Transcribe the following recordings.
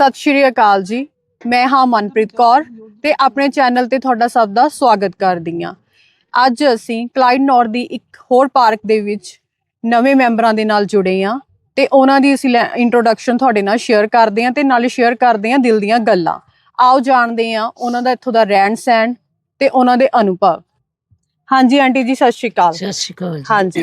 ਸਤਿ ਸ਼੍ਰੀ ਅਕਾਲ ਜੀ। ਮੈਂ ਹਾਂ ਮਨਪ੍ਰੀਤ ਕੌਰ ਤੇ ਆਪਣੇ ਚੈਨਲ ਤੇ ਤੁਹਾਡਾ ਸਭ ਦਾ ਸਵਾਗਤ ਕਰਦੀ ਹਾਂ। ਅੱਜ ਅਸੀਂ ਕਲਾਈਡ ਨੌਰ ਦੀ ਇੱਕ ਹੋਰ ਪਾਰਕ ਦੇ ਵਿੱਚ ਨਵੇਂ ਮੈਂਬਰਾਂ ਦੇ ਨਾਲ ਜੁੜੇ ਹਾਂ ਤੇ ਉਹਨਾਂ ਦੀ ਅਸੀਂ ਇੰਟਰੋਡਕਸ਼ਨ ਤੁਹਾਡੇ ਨਾਲ ਸ਼ੇਅਰ ਕਰਦੇ ਹਾਂ ਤੇ ਨਾਲੇ ਸ਼ੇਅਰ ਕਰਦੇ ਹਾਂ ਦਿਲ ਦੀਆਂ ਗੱਲਾਂ। ਆਓ ਜਾਣਦੇ ਹਾਂ ਉਹਨਾਂ ਦਾ ਇੱਥੋਂ ਦਾ ਰਹਿਣ ਸਹਿਣ ਤੇ ਉਹਨਾਂ ਦੇ ਅਨੁਭਵ। ਹਾਂਜੀ ਆਂਟੀ ਜੀ ਸਤਿ ਸ਼੍ਰੀ ਅਕਾਲ। ਸਤਿ ਸ਼੍ਰੀ ਅਕਾਲ ਜੀ। ਹਾਂਜੀ।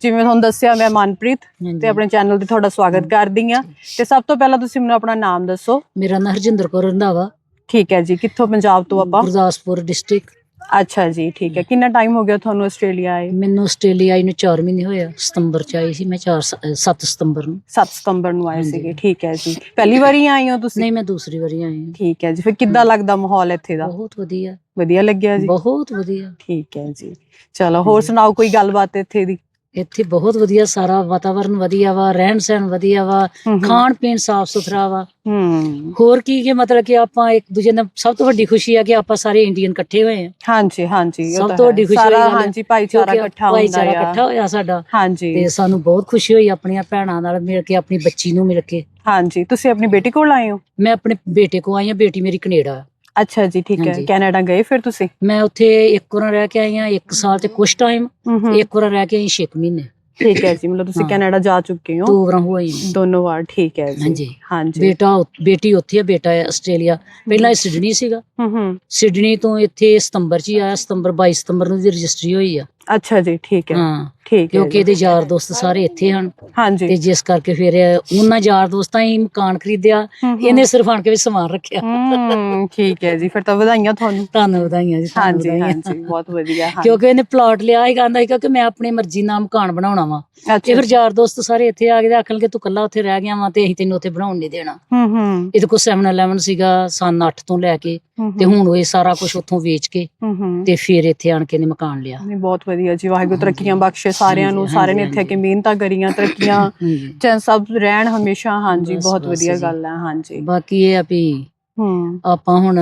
ਜਿਵੇਂ ਤੁਹਾਨੂੰ ਦੱਸਿਆ ਮੈਂ ਮਨਪ੍ਰੀਤ ਹਾਂਜੀ। ਤੇ ਆਪਣੇ ਚੈਨਲ ਤੇ ਤੁਹਾਡਾ ਸਵਾਗਤ ਕਰਦੀ ਹਾਂ। ਤੇ ਸਭ ਤੋਂ ਪਹਿਲਾਂ ਤੁਸੀਂ ਮੈਨੂੰ ਆਪਣਾ ਨਾਮ ਦੱਸੋ। ਮੇਰਾ ਨਾਂ ਹਰਜਿੰਦਰ ਕੌਰ ਰੰਧਾਵਾ। ਠੀਕ ਹੈ ਜੀ ਕਿੱਥੋਂ ਪੰਜਾਬ ਤੋਂ ਆਪਾਂ? ਗੁਰਦਾਸਪੁਰ ਡਿਸਟ੍ਰਿਕਟ। ਅੱਛਾ ਜੀ ਠੀਕ ਹੈ। ਕਿੰਨਾ ਟਾਈਮ ਹੋ ਗਿਆ ਤੁਹਾਨੂੰ ਆਸਟ੍ਰੇਲੀਆ ਆਏ? ਮੈਨੂੰ ਆਸਟ੍ਰੇਲੀਆ ਆਈ ਨੂੰ 4 ਮਹੀਨੇ ਹੋਇਆ ਸਤੰਬਰ ਚ ਆਈ ਸੀ ਮੈਂ 4 7 ਸਤੰਬਰ ਨੂੰ। 7 ਸਤੰਬਰ ਨੂੰ ਆਏ। ਸੀਗੇ ਠੀਕ ਹੈ ਜੀ। ਪਹਿਲੀ ਵਾਰੀ ਆਏ ਹੋ ਤੁਸੀਂ? ਨਹੀਂ ਮੈਂ ਦੂਸਰੀ ਵਾਰੀ ਆਈ ਹਾਂ। ਠੀਕ ਹੈ ਜੀ ਫਿਰ ਕਿੱਦਾਂ ਲੱਗਦਾ ਮਾਹੌਲ ਇੱਥੇ ਦਾ? ਬਹੁਤ ਵਧੀਆ। ਵਧੀਆ ਲੱਗਿਆ ਜੀ? ਬਹੁਤ ਵਧੀਆ। ਠੀਕ ਹੈ ਜੀ। ਚਲੋ ਹੋਰ। ਸੁਣਾਓ ਕੋਈ ਗੱਲਬਾਤ ਇੱਥੇ ਦੀ? ਇੱਥੇ ਬਹੁਤ ਵਧੀਆ ਸਾਰਾ ਵਾਤਾਵਰਨ ਵਧੀਆ ਵਾ ਰਹਿਣ ਸਹਿਣ ਵਧੀਆ ਵਾ ਖਾਣ ਪੀਣ ਸਾਫ਼ ਸੁਥਰਾ ਵਾ। ਹੂੰ ਹੋਰ ਕੀ ਕਿ ਮਤਲਬ ਕਿ ਆਪਾਂ ਇੱਕ ਦੂਜੇ ਨਾਲ ਸਭ ਤੋਂ ਵੱਡੀ ਖੁਸ਼ੀ ਆ ਕਿ ਆਪਾਂ ਸਾਰੇ ਇੰਡੀਅਨ ਇਕੱਠੇ ਹੋਏ ਆ। ਹਾਂਜੀ ਹਾਂਜੀ ਸਭ ਤਾਂ। ਵੱਡੀ ਖੁਸ਼ੀ ਸਾਰਾ। ਹਾਂਜੀ ਭਾਈਚਾਰਾ ਇਕੱਠਾ ਹੁੰਦਾ ਭਾਈਚਾਰਾ ਆ। ਇਕੱਠਾ ਹੋਇਆ ਸਾਡਾ ਹਾਂਜੀ। ਤੇ ਸਾਨੂੰ ਬਹੁਤ ਖੁਸ਼ੀ ਹੋਈ ਆਪਣੀਆਂ ਭੈਣਾਂ ਨਾਲ ਮਿਲ ਕੇ ਆਪਣੀ ਬੱਚੀ ਨੂੰ ਮਿਲ ਕੇ। ਹਾਂਜੀ ਤੁਸੀਂ ਆਪਣੀ ਬੇਟੀ ਕੋਲ ਆਏ ਹੋ? ਮੈਂ ਆਪਣੇ ਬੇਟੇ ਕੋ ਆਈ ਹਾਂ ਬੇਟੀ ਮੇਰੀ ਕੈਨੇਡਾ। ਆ। ਅੱਛਾ ਜੀ ਠੀਕ ਹੈ। ਹਾਂਜੀ। ਕੈਨੇਡਾ ਗਏ ਫਿਰ ਤੁਸੀਂ? ਮੈਂ ਉੱਥੇ ਇੱਕ ਵਾਰ ਰਹਿ ਕੇ ਆਈ ਹਾਂ ਇੱਕ ਸਾਲ ਤੇ ਕੁਛ ਟਾਈਮ ਹੂੰ ਇੱਕ ਵਾਰ ਰਹਿ ਕੇ ਆਈ 6 ਮਹੀਨੇ। ਠੀਕ ਹੈ ਜੀ ਮਤਲਬ ਤੁਸੀਂ ਹਾਂ। ਕੈਨੇਡਾ ਜਾ ਚੁੱਕੇ ਹੋ। ਦੋ ਵਾਰ ਹੋਈ ਹਾਂ। ਦੋਨੋਂ ਵਾਰ ਠੀਕ ਹੈ ਜੀ। ਹਾਂਜੀ। ਹਾਂਜੀ। ਬੇਟਾ ਉ- ਬੇਟੀ ਉੱਥੇ ਹੈ ਬੇਟਾ ਹੈ ਆਸਟ੍ਰੇਲੀਆ। ਪਹਿਲਾਂ ਇਹ ਸਿਡਨੀ ਸੀਗਾ। ਹੂੰ ਹੂੰ ਸਿਡਨੀ ਤੋਂ ਇੱਥੇ ਸਤੰਬਰ ਚ ਹੀ ਆਇਆ ਸਤੰਬਰ 22 ਸਤੰਬਰ ਨੂੰ ਦੀ ਰਜਿਸਟਰੀ ਹੋਈ ਆ। ਅੱਛਾ ਜੀ ਠੀਕ ਹੈ ਹਾਂ ਠੀਕ ਹੈ ਕਿਉਂਕਿ। ਇਹਦੇ ਯਾਰ ਦੋਸਤ ਸਾਰੇ ਇੱਥੇ ਹਨ ਤੇ ਹਾਂਜੀ ਜਿਸ ਕਰਕੇ ਫਿਰ ਉਹਨਾਂ ਯਾਰ ਦੋਸਤਾਂ ਹੀ ਮਕਾਨ ਖਰੀਦਿਆ ਹੂੰ, ਹੂੰ। ਇਹਨੇ ਸਿਰਫ ਆਣ ਕੇ ਵੀ ਸਮਾਨ ਰੱਖਿਆ ਹੂੰ ਠੀਕ ਹੈ ਜੀ ਫਿਰ ਤਾਂ ਵਧਾਈਆਂ ਤੁਹਾਨੂੰ ਤੁਹਾਨੂੰ ਵਧਾਈਆਂ ਜੀ ਤੁਹਾਨੂੰ ਹਾਂਜੀ ਵਧਾਈਆਂ। ਹਾਂਜੀ ਬਹੁਤ ਵਧੀਆ ਹਾਂਜੀ। ਕਿਉਂਕਿ ਇਹਨੇ ਪਲਾਟ ਲਿਆ ਹੀ ਕਹਿੰਦਾ ਕਿ ਮੈਂ ਆਪਣੀ ਮਰਜ਼ੀ ਨਾਲ ਮਕਾਨ ਬਣਾਉਣਾ ਵਾ ਅੱਛਾ ਤੇ ਫਿਰ ਯਾਰ ਦੋਸਤ ਸਾਰੇ ਇੱਥੇ ਆ ਗਏ ਤੇ ਆਖਣਗੇ ਤੂੰ ਕੱਲਾ ਉੱਥੇ ਰਹਿ ਗਿਆ ਵਾ ਤੇ ਅਸੀਂ ਤੈਨੂੰ ਉੱਥੇ ਬਣਾਉਣ ਨਹੀਂ ਦੇਣਾ ਹੂੰ ਹੂੰ ਇਹਦੇ ਕੋਲ 7-11 ਸੀਗਾ ਸਨ 8 ਤੋਂ ਲੈ ਕੇ ਹੂੰ, ਤੇ ਹੁਣ ਉਹ ਇਹ ਸਾਰਾ ਕੁਝ ਉੱਥੋਂ ਵੇਚ ਕੇ ਤੇ ਫਿਰ ਇੱਥੇ ਆਣ ਕੇ ਨੇ ਮਕਾਨ ਲਿਆ। ਨਹੀਂ ਬਹੁਤ ਵਧੀਆ ਜੀ ਵਾਹਿਗੁਰੂ। ਤਰੱਕੀਆਂ ਬਖਸ਼ੇ ਸਾਰਿਆਂ ਨੂੰ ਸਾਰੇ ਨੇ ਇੱਥੇ ਕੇ ਮਿਹਨਤਾਂ ਕਰੀਆਂ ਤਰੱਕੀਆਂ ਹਾਂਜੀ। ਚ ਸਭ ਰਹਿਣ ਹਮੇਸ਼ਾ ਹਾਂਜੀ ਬਹੁਤ ਵਧੀਆ। ਗੱਲ ਹੈ ਹਾਂਜੀ। ਬਾਕੀ ਇਹ ਆ ਵੀ ਹੂੰ। ਆਪਾਂ ਹੁਣ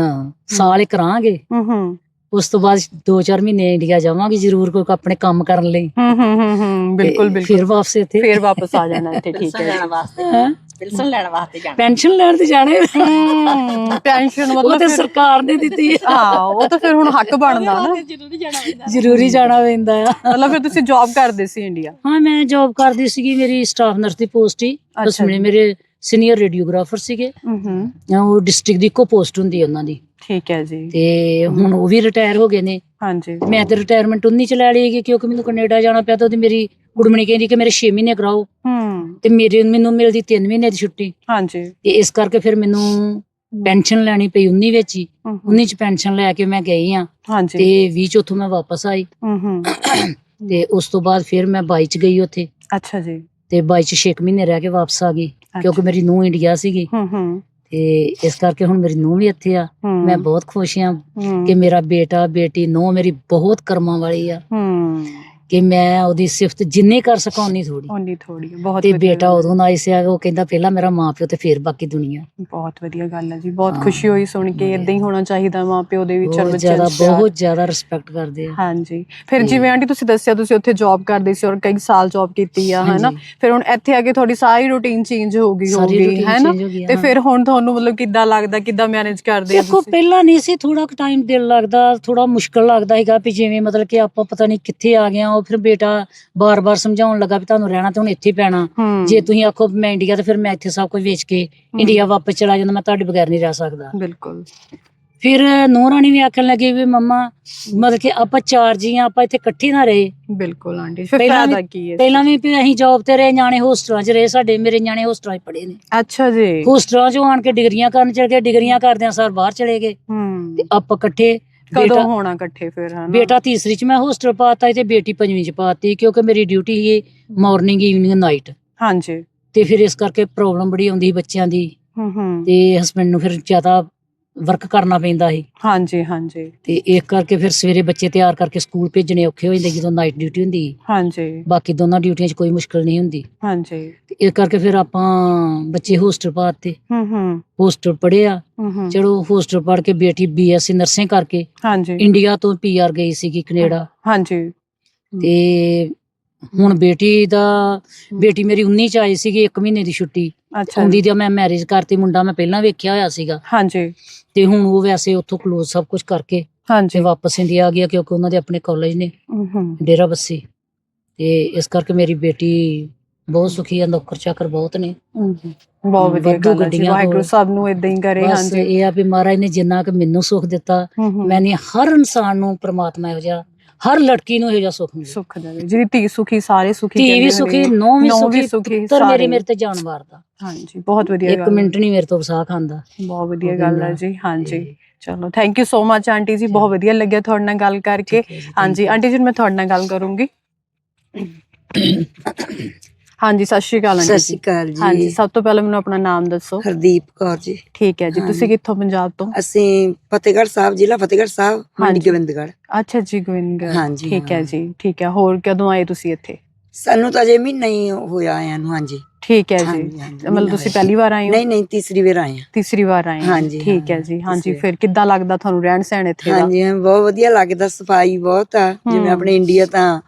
ਸਾਲ ਹੀ ਕਰਾਂਗੇ। ਹੂੰ ਹੂੰ। ਉਸ ਤੋਂ ਬਾਅਦ 2-4 ਮਹੀਨੇ ਇੰਡੀਆ ਜਾਵਾਂਗੇ ਜ਼ਰੂਰ ਕੋਈ ਆਪਣੇ ਕੰਮ ਕਰਨ ਲਈ। ਹੂੰ ਹੂੰ ਹੂੰ ਬਿਲਕੁਲ ਬਿਲਕੁਲ। ਫਿਰ ਵਾਪਸ ਇੱਥੇ। ਫਿਰ ਵਾਪਸ ਆ ਜਾਣਾ ਇੱਥੇ ਠੀਕ ਹੈ? ਪਿਲਸਨ ਲੈਣ ਵਾਸਤੇ ਜਾਣਾ। ਪੈਨਸ਼ਨ ਲੈਣ ਤੇ ਜਾਣੇ ਹੂੰ ਟੈਨਸ਼ਨ ਉਹ ਮਤਲਬ ਤੇ ਸਰਕਾਰ ਨੇ ਦਿੱਤੀ ਹੈ ਉਹ ਤਾਂ ਫਿਰ ਹੁਣ ਹੱਕ ਬਣਦਾ ਨਾ। ਜ਼ਰੂਰੀ ਜਾਣਾ ਪੈਂਦਾ। ਜ਼ਰੂਰੀ ਜਾਣਾ ਪੈਂਦਾ ਆ। ਮਤਲਬ ਫਿਰ ਤੁਸੀਂ ਜੌਬ ਕਰਦੇ ਸੀ ਇੰਡੀਆ ਹਾਂ ਮੈਂ ਜੌਬ ਕਰਦੀ ਸੀਗੀ ਮੇਰੀ ਸਟਾਫ ਨਰਸ ਦੀ ਪੋਸਟ ਹੀ। ਉਸ ਵੇਲੇ। ਮੇਰੇ ਸੀਨੀਅਰ ਰੇਡੀਓਗ੍ਰਾਫਰ ਸੀਗੇ। ਹੂੰ ਹੂੰ। ਉਹ ਡਿਸਟ੍ਰਿਕਟ ਦੀ ਇੱਕੋ ਪੋਸਟ ਹੁੰਦੀ ਉਹਨਾਂ ਦੀ। ਠੀਕ ਹੈ ਜੀ। ਤੇ ਹੁਣ ਉਹ ਵੀ ਰਿਟਾਇਰ ਹੋ ਗਏ ਨੇ। ਹਾਂਜੀ। ਮੈਂ ਤੇ ਰਿਟਾਇਰਮੈਂਟ ਉਨੀ ਚ ਲੈ ਲਈ ਕਿਉਂਕਿ ਮੈਨੂੰ ਕੈਨੇਡਾ ਜਾਣਾ ਪਿਆ ਤਾਂ ਉਹਦੀ ਮੇਰੀ ਕੁੜਮਣੀ ਕਹਿੰਦੀ ਕਿ ਮੇਰੇ 6 ਮਹੀਨੇ ਕਰਾਓ ਹੂੰ। ਤੇ ਮੇਰੇ ਮੈਨੂੰ ਮਿਲਦੀ 3 ਮਹੀਨੇ ਦੀ ਛੁੱਟੀ। ਹਾਂਜੀ। ਤੇ ਇਸ ਕਰਕੇ ਫਿਰ ਮੈਨੂੰ ਪੈਨਸ਼ਨ ਲੈਣੀ ਪਈ 19 ਵਿੱਚ ਹੀ। ਹੂੰ, 19 ਚ ਪੈਨਸ਼ਨ ਲੈ ਕੇ ਮੈਂ ਗਈ ਆ। ਹਾਂਜੀ। ਤੇ 20 ਚ ਉੱਥੋਂ ਮੈਂ ਵਾਪਸ ਆਈ। ਹੂੰ ਹੂੰ। ਤੇ ਉਸ ਤੋਂ ਬਾਅਦ ਫਿਰ ਮੈਂ 22 ਚ ਗਈ ਉੱਥੇ। ਅੱਛਾ ਜੀ। ਤੇ 22 ਚ 6 ਮਹੀਨੇ ਰਹਿ ਕੇ ਵਾਪਸ ਆ ਗਈ। ਕਿਉਂਕਿ ਮੇਰੀ ਨੂੰਹ ਇੰਡੀਆ ਸੀਗੀ। ਹੂੰ ਹੂੰ। ਤੇ ਇਸ ਕਰਕੇ ਹੁਣ ਮੇਰੀ ਨੂੰਹ ਵੀ ਇੱਥੇ ਆ। ਮੈਂ ਬਹੁਤ ਖੁਸ਼ ਹੂੰ, ਕਿ ਮੇਰਾ ਬੇਟਾ ਬੇਟੀ ਨੂੰਹ ਮੇਰੀ ਬਹੁਤ ਕਰਮਾਂ ਵਾਲੀ ਆ। ਹੂੰ। ਕਿ ਮੈਂ ਉਹਦੀ ਸਿਫਤ ਜਿੰਨੀ ਕਰ ਸਕਾਂ ਉਨੀ ਥੋੜੀ ਉਨੀ ਥੋੜੀ ਬਹੁਤ ਤੇ ਵਧੀਆ ਬੇਟਾ ਗੱਲ। ਉਦੋਂ ਨਾਈ ਸੀ ਉਹ ਕਹਿੰਦਾ ਪਹਿਲਾਂ ਮੇਰਾ ਮਾਂ ਪਿਓ ਤੇ ਫਿਰ ਬਾਕੀ ਦੁਨੀਆ ਬਹੁਤ ਵਧੀਆ ਗੱਲ ਹੈ ਜੀ ਬਹੁਤ ਹਾਂ, ਖੁਸ਼ੀ ਹੋਈ ਸੁਣ ਕੇ। ਇਦਾਂ ਹੀ ਹੋਣਾ ਚਾਹੀਦਾ ਮਾਂ ਪਿਓ ਦੇ ਵਿੱਚ ਬਹੁਤ ਜ਼ਿਆਦਾ। ਬਹੁਤ ਜ਼ਿਆਦਾ ਰਿਸਪੈਕਟ ਕਰਦੇ ਆ ਹਾਂਜੀ ਫਿਰ ਤੇ- ਜਿਵੇਂ ਆਂਟੀ ਤੁਸੀਂ ਦੱਸਿਆ ਤੁਸੀਂ ਉੱਥੇ ਜੌਬ ਕਰਦੇ ਸੀ ਔਰ ਕਈ ਸਾਲ ਜੌਬ ਕੀਤੀ ਆ ਹੈਨਾ ਹਾਂਜੀ। ਫਿਰ ਹੁਣ ਇੱਥੇ ਆ ਕੇ ਤੁਹਾਡੀ ਸਾਰੀ ਰੂਟੀਨ ਚੇਂਜ ਹੋ ਗਈ ਸਾਰੀ ਹੋਗੀ routine ਹੈਨਾ change ਹੋ ਗਈ, ਤੇ ਹਾਂ। ਫਿਰ ਹੁਣ ਤੁਹਾਨੂੰ ਮਤਲਬ ਕਿੱਦਾਂ ਲੱਗਦਾ ਕਿੱਦਾਂ ਮੈਨੇਜ ਕਰਦੇ ਆ ਦੇਖੋ ਤੁਸੀਂ ਪਹਿਲਾਂ ਨਹੀਂ ਸੀ ਥੋੜਾ ਕੁ ਟਾਈਮ ਦਿਲ ਲੱਗਦਾ ਥੋੜਾ ਮੁਸ਼ਕਲ ਲੱਗਦਾ ਹੈਗਾ ਵੀ ਜਿਵੇਂ ਮਤਲਬ ਕਿ ਆਪਾਂ ਪਤਾ ਨਹੀਂ ਕਿੱਥੇ ਆ ਗਏ ਆ ਉਹ ਫਿਰ ਬੇਟਾ ਬਾਰ-ਬਾਰ ਸਮਝਾਉਣ ਲੱਗਾ ਵੀ ਤੁਹਾਨੂੰ ਰਹਿਣਾ ਤੇ ਹੁਣ ਇੱਥੇ ਹੀ ਪੈਣਾ। ਹੂੰ। ਜੇ ਤੁਸੀਂ ਆਖੋ ਵੀ ਮੈਂ ਇੰਡੀਆ ਤੇ ਫਿਰ ਮੈਂ ਇੱਥੇ ਸਭ ਕੁਝ ਵੇਚ ਕੇ ਇੰਡੀਆ ਵਾਪਸ ਚਲਾ ਜਾਂਦਾ ਮੈਂ ਤੁਹਾਡੇ ਬਗੈਰ ਨਹੀਂ ਰਹਿ ਸਕਦਾ। ਬਿਲਕੁਲ। ਫਿਰ ਨੂੰਹ ਰਾਣੀ ਵੀ ਆਖਣ ਲੱਗੀ ਵੀ ਮੰਮਾ ਮਤਲਬ ਕਿ ਆਪਾਂ ਚਾਰ ਜੀ ਆ ਆਪਾਂ ਇੱਥੇ ਇਕੱਠੇ ਨਾ ਰਹੇ। ਬਿਲਕੁਲ ਆਂਟੀ ਫਿਰ ਪਹਿਲਾਂ ਵੀ- ਫਾਇਦਾ ਕੀ ਹੈ? ਪਹਿਲਾਂ ਵੀ ਵੀ ਅਸੀਂ ਜੌਬ ਤੇ ਰਹੇ ਨਿਆਣੇ ਹੋਸਟਲਾਂ 'ਚ ਰਹੇ ਸਾਡੇ ਮੇਰੇ ਨਿਆਣੇ ਹੋਸਟਲਾਂ 'ਚ ਪੜ੍ਹੇ ਨੇ। ਅੱਛਾ ਜੀ। ਹੋਸਟਲਾਂ 'ਚੋਂ ਆਣ ਕੇ ਡਿਗਰੀਆਂ ਕਰਨ ਚਲੇ ਗਏ ਡਿਗਰੀਆਂ ਕਰਦਿਆਂ ਸਰ ਬਾਹਰ ਚਲੇ ਗਏ। ਹੂੰ। ਤੇ ਆਪਾਂ ਇਕੱਠੇ ਕਦੋਂ ਬੇਟਾ ਹੋਣਾ ਇਕੱਠੇ ਫਿਰ ਹਨਾ? ਬੇਟਾ ਤੀਸਰੀ 'ਚ ਮੈਂ ਹੋਸਟਲ ਪਾਤਾ ਤੇ ਬੇਟੀ ਪੰਜਵੀਂ 'ਚ ਪਾਤੀ ਕਿਉਂਕਿ ਮੇਰੀ ਡਿਊਟੀ ਸੀ ਮਾਰਨਿੰਗ ਈਵਨਿੰਗ ਨਾਈਟ ਹਾਂਜੀ। ਤੇ ਫਿਰ ਇਸ ਕਰਕੇ ਪ੍ਰੋਬਲਮ ਬੜੀ ਆਉਂਦੀ ਸੀ ਬੱਚਿਆਂ ਦੀ ਹੂੰ ਹੂੰ। ਤੇ ਹਸਬੰਡ ਨੂੰ ਫਿਰ ਜ਼ਿਆਦਾ ਵਰਕ ਕਰਨਾ ਪੈਂਦਾ ਸੀ। ਹਾਂਜੀ ਹਾਂਜੀ। ਤੇ ਇਸ ਕਰਕੇ ਫਿਰ ਸਵੇਰੇ ਬੱਚੇ ਤਿਆਰ ਕਰਕੇ ਸਕੂਲ ਭੇਜਣੇ ਔਖੇ ਹੋ ਜਾਂਦੇ ਜਦੋਂ ਨਾਈਟ ਡਿਊਟੀ ਹੁੰਦੀ। ਸੀ। ਹਾਂਜੀ। ਬਾਕੀ ਦੋਨਾਂ ਡਿਊਟੀਆਂ 'ਚ ਕੋਈ ਮੁਸ਼ਕਲ ਨਹੀਂ ਹੁੰਦੀ। ਹਾਂਜੀ। ਤੇ ਇਸ ਕਰਕੇ ਫਿਰ ਆਪਾਂ ਬੱਚੇ ਹੋਸਟਲ ਪਾਤੇ। ਹੂੰ ਹੂੰ। ਹੋਸਟਲ ਪੜਿਆ ਹੂੰ ਹੂੰ। ਚਲੋ ਹੋਸਟਲ ਪੜ ਕੇ ਬੇਟੀ ਬੀਐਸਸੀ ਨਰਸਿੰਗ ਕਰਕੇ ਹਾਂਜੀ। ਇੰਡੀਆ ਤੋਂ ਪੀਆਰ ਗਈ ਸੀਗੀ ਕੈਨੇਡਾ। ਹਾਂਜੀ। ਤੇ ਹੁਣ ਬੇਟੀ ਦਾ ਬੇਟੀ ਮੇਰੀ 19 ਚ ਆਈ ਸੀਗੀ 1 ਮਹੀਨੇ ਦੀ ਛੁੱਟੀ। ਅੱਛਾ। ਹੁੰਦੀ ਜੀ ਤੇ ਮੈਂ ਮੈਰਿਜ ਕਰਤੀ ਮੁੰਡਾ ਮੈਂ ਪਹਿਲਾਂ ਵੇਖਿਆ ਹੋਇਆ ਸੀਗਾ। ਹਾਂਜੀ। ਤੇ ਹੁਣ ਉਹ ਵੈਸੇ ਉੱਥੋਂ ਕਲੋਜ਼ ਸਭ ਕੁਝ ਕਰਕੇ ਤੇ ਵਾਪਸ ਇੰਡੀਆ ਆ ਗਿਆ ਕਿਉਂਕਿ ਉਹਨਾਂ ਦੇ ਆਪਣੇ ਕਾਲਜ ਨੇ। ਡੇਰਾ ਬੱਸੀ। ਤੇ ਇਸ ਕਰਕੇ ਮੇਰੀ ਬੇਟੀ ਬਹੁਤ ਸੁਖੀ ਆ ਨੌਕਰ ਚਾਕਰ ਬਹੁਤ ਨੇ। ਬਹੁਤ ਵਧੀਆ ਵਾਧੂ ਗੱਲ ਹੈ ਜੀ ਗੱਡੀਆਂ ਵਾਹਿਗੁਰੂ ਹੋਰ। ਸਭ ਨੂੰ ਇਦਾਂ ਹੀ ਕਰੇ ਬਸ ਹਾਂਜੀ। ਇਹ ਆ ਵੀ ਮਹਾਰਾਜ ਨੇ ਜਿੰਨਾ ਕਿ ਮੈਨੂੰ ਸੁਖ ਦਿੱਤਾ ਹਮ, ਹਮ, ਮੈਨੇ ਹਰ ਇਨਸਾਨ ਨੂੰ ਪ੍ਰਮਾਤਮਾ ਇਹੋ ਜਿਹਾ ਹਰ ਲੜਕੀ ਨੂੰ ਇਹੋ ਜਿਹਾ ਸੁਖ ਮਿਲੇ ਸੁੱਖ ਦੇਵੇ ਜਿਹਦੀ ਧੀ ਸੁਖੀ ਸਾਰੇ ਸੁਖੀ ਧੀ ਵੀ ਸੁਖੀ। ਨੌ ਵੀ ਸੁਖੀ ਪੁੱਤਰ। ਮੇਰੇ ਮੇਰੇ ਤੇ ਜਾਨ ਵਾਰਦਾ ਹਾਂਜੀ ਬਹੁਤ ਵਧੀਆ ਇੱਕ ਗੱਲ ਹੈ। ਮਿੰਟ ਨਹੀਂ ਮੇਰੇ ਤੋਂ ਵਸਾ ਖਾਂਦਾ ਬਹੁਤ ਵਧੀਆ ਗੱਲ ਹੈ ਜੀ ਹਾਂਜੀ ਚਲੋ thank you so much aunty ji ਬਹੁਤ ਵਧੀਆ ਲੱਗਿਆ ਤੁਹਾਡੇ ਨਾਲ ਗੱਲ ਕਰਕੇ ਹਾਂਜੀ. ਆਂਟੀ ਜੀ ਮੈਂ ਤੁਹਾਡੇ ਨਾਲ ਗੱਲ ਕਰੂੰਗੀ ਹਾਂਜੀ ਸਤਿ ਸ਼੍ਰੀ ਅਕਾਲ ਸਤਿ ਜੀ। ਸ਼੍ਰੀ ਅਕਾਲ ਹਾਂਜੀ ਜੀ ਸਭ ਤੋਂ ਪਹਿਲਾਂ ਮੈਨੂੰ ਆਪਣਾ ਨਾਮ ਦੱਸੋ। ਹਰਦੀਪ ਕੌਰ ਜੀ। ਠੀਕ ਹੈ ਜੀ ਤੁਸੀਂ ਹਾਂਜੀ। ਕਿੱਥੋਂ ਪੰਜਾਬ ਤੋਂ? ਅਸੀਂ ਫਤਿਹਗੜ੍ਹ ਸਾਹਿਬ ਜ਼ਿਲ੍ਹਾ ਫਤਿਹਗੜ੍ਹ ਸਾਹਿਬ ਮੰਡੀ ਹਾਂਜੀ। ਗੋਬਿੰਦਗੜ੍ਹ। ਅੱਛਾ ਜੀ ਗੋਇੰਦਗੜ੍ਹ ਹਾਂਜੀ, ਠੀਕ ਹੈ। ਜੀ ਠੀਕ ਹੈ ਹੋਰ ਕਦੋਂ ਆਏ ਤੁਸੀਂ ਇੱਥੇ? ਸਾਨੂੰ ਤਾਂ ਅਜੇ ਮਹੀਨਾ ਹੀ ਹੋਇਆ ਆਇਆਂ ਨੂੰ ਹਾਂਜੀ। ਠੀਕ ਹੈ ਜੀ। ਹਾਂਜੀ, ਹਾਂਜੀ, ਮਤਲਬ ਤੁਸੀਂ। ਪਹਿਲੀ ਵਾਰ ਆਏ ਹੋ? ਨਹੀਂ ਨਹੀਂ ਤੀਸਰੀ ਵਾਰ ਆਏ ਹਾਂ। ਤੀਸਰੀ ਵਾਰ ਆਏ ਹੋ? ਹਾਂਜੀ, ਠੀਕ ਹੈ ਜੀ ਹਾਂਜੀ ਫਿਰ ਕਿੱਦਾਂ ਲੱਗਦਾ ਤੁਹਾਨੂੰ ਰਹਿਣ ਸਹਿਣ ਇੱਥੇ ਦਾ? ਹਾਂਜੀ ਬਹੁਤ ਵਧੀਆ ਲੱਗਦਾ ਸਫ਼ਾਈ ਬਹੁਤ ਆ। ਜਿਵੇਂ। ਆਪਣੇ ਇੰਡੀਆ ਤਾਂ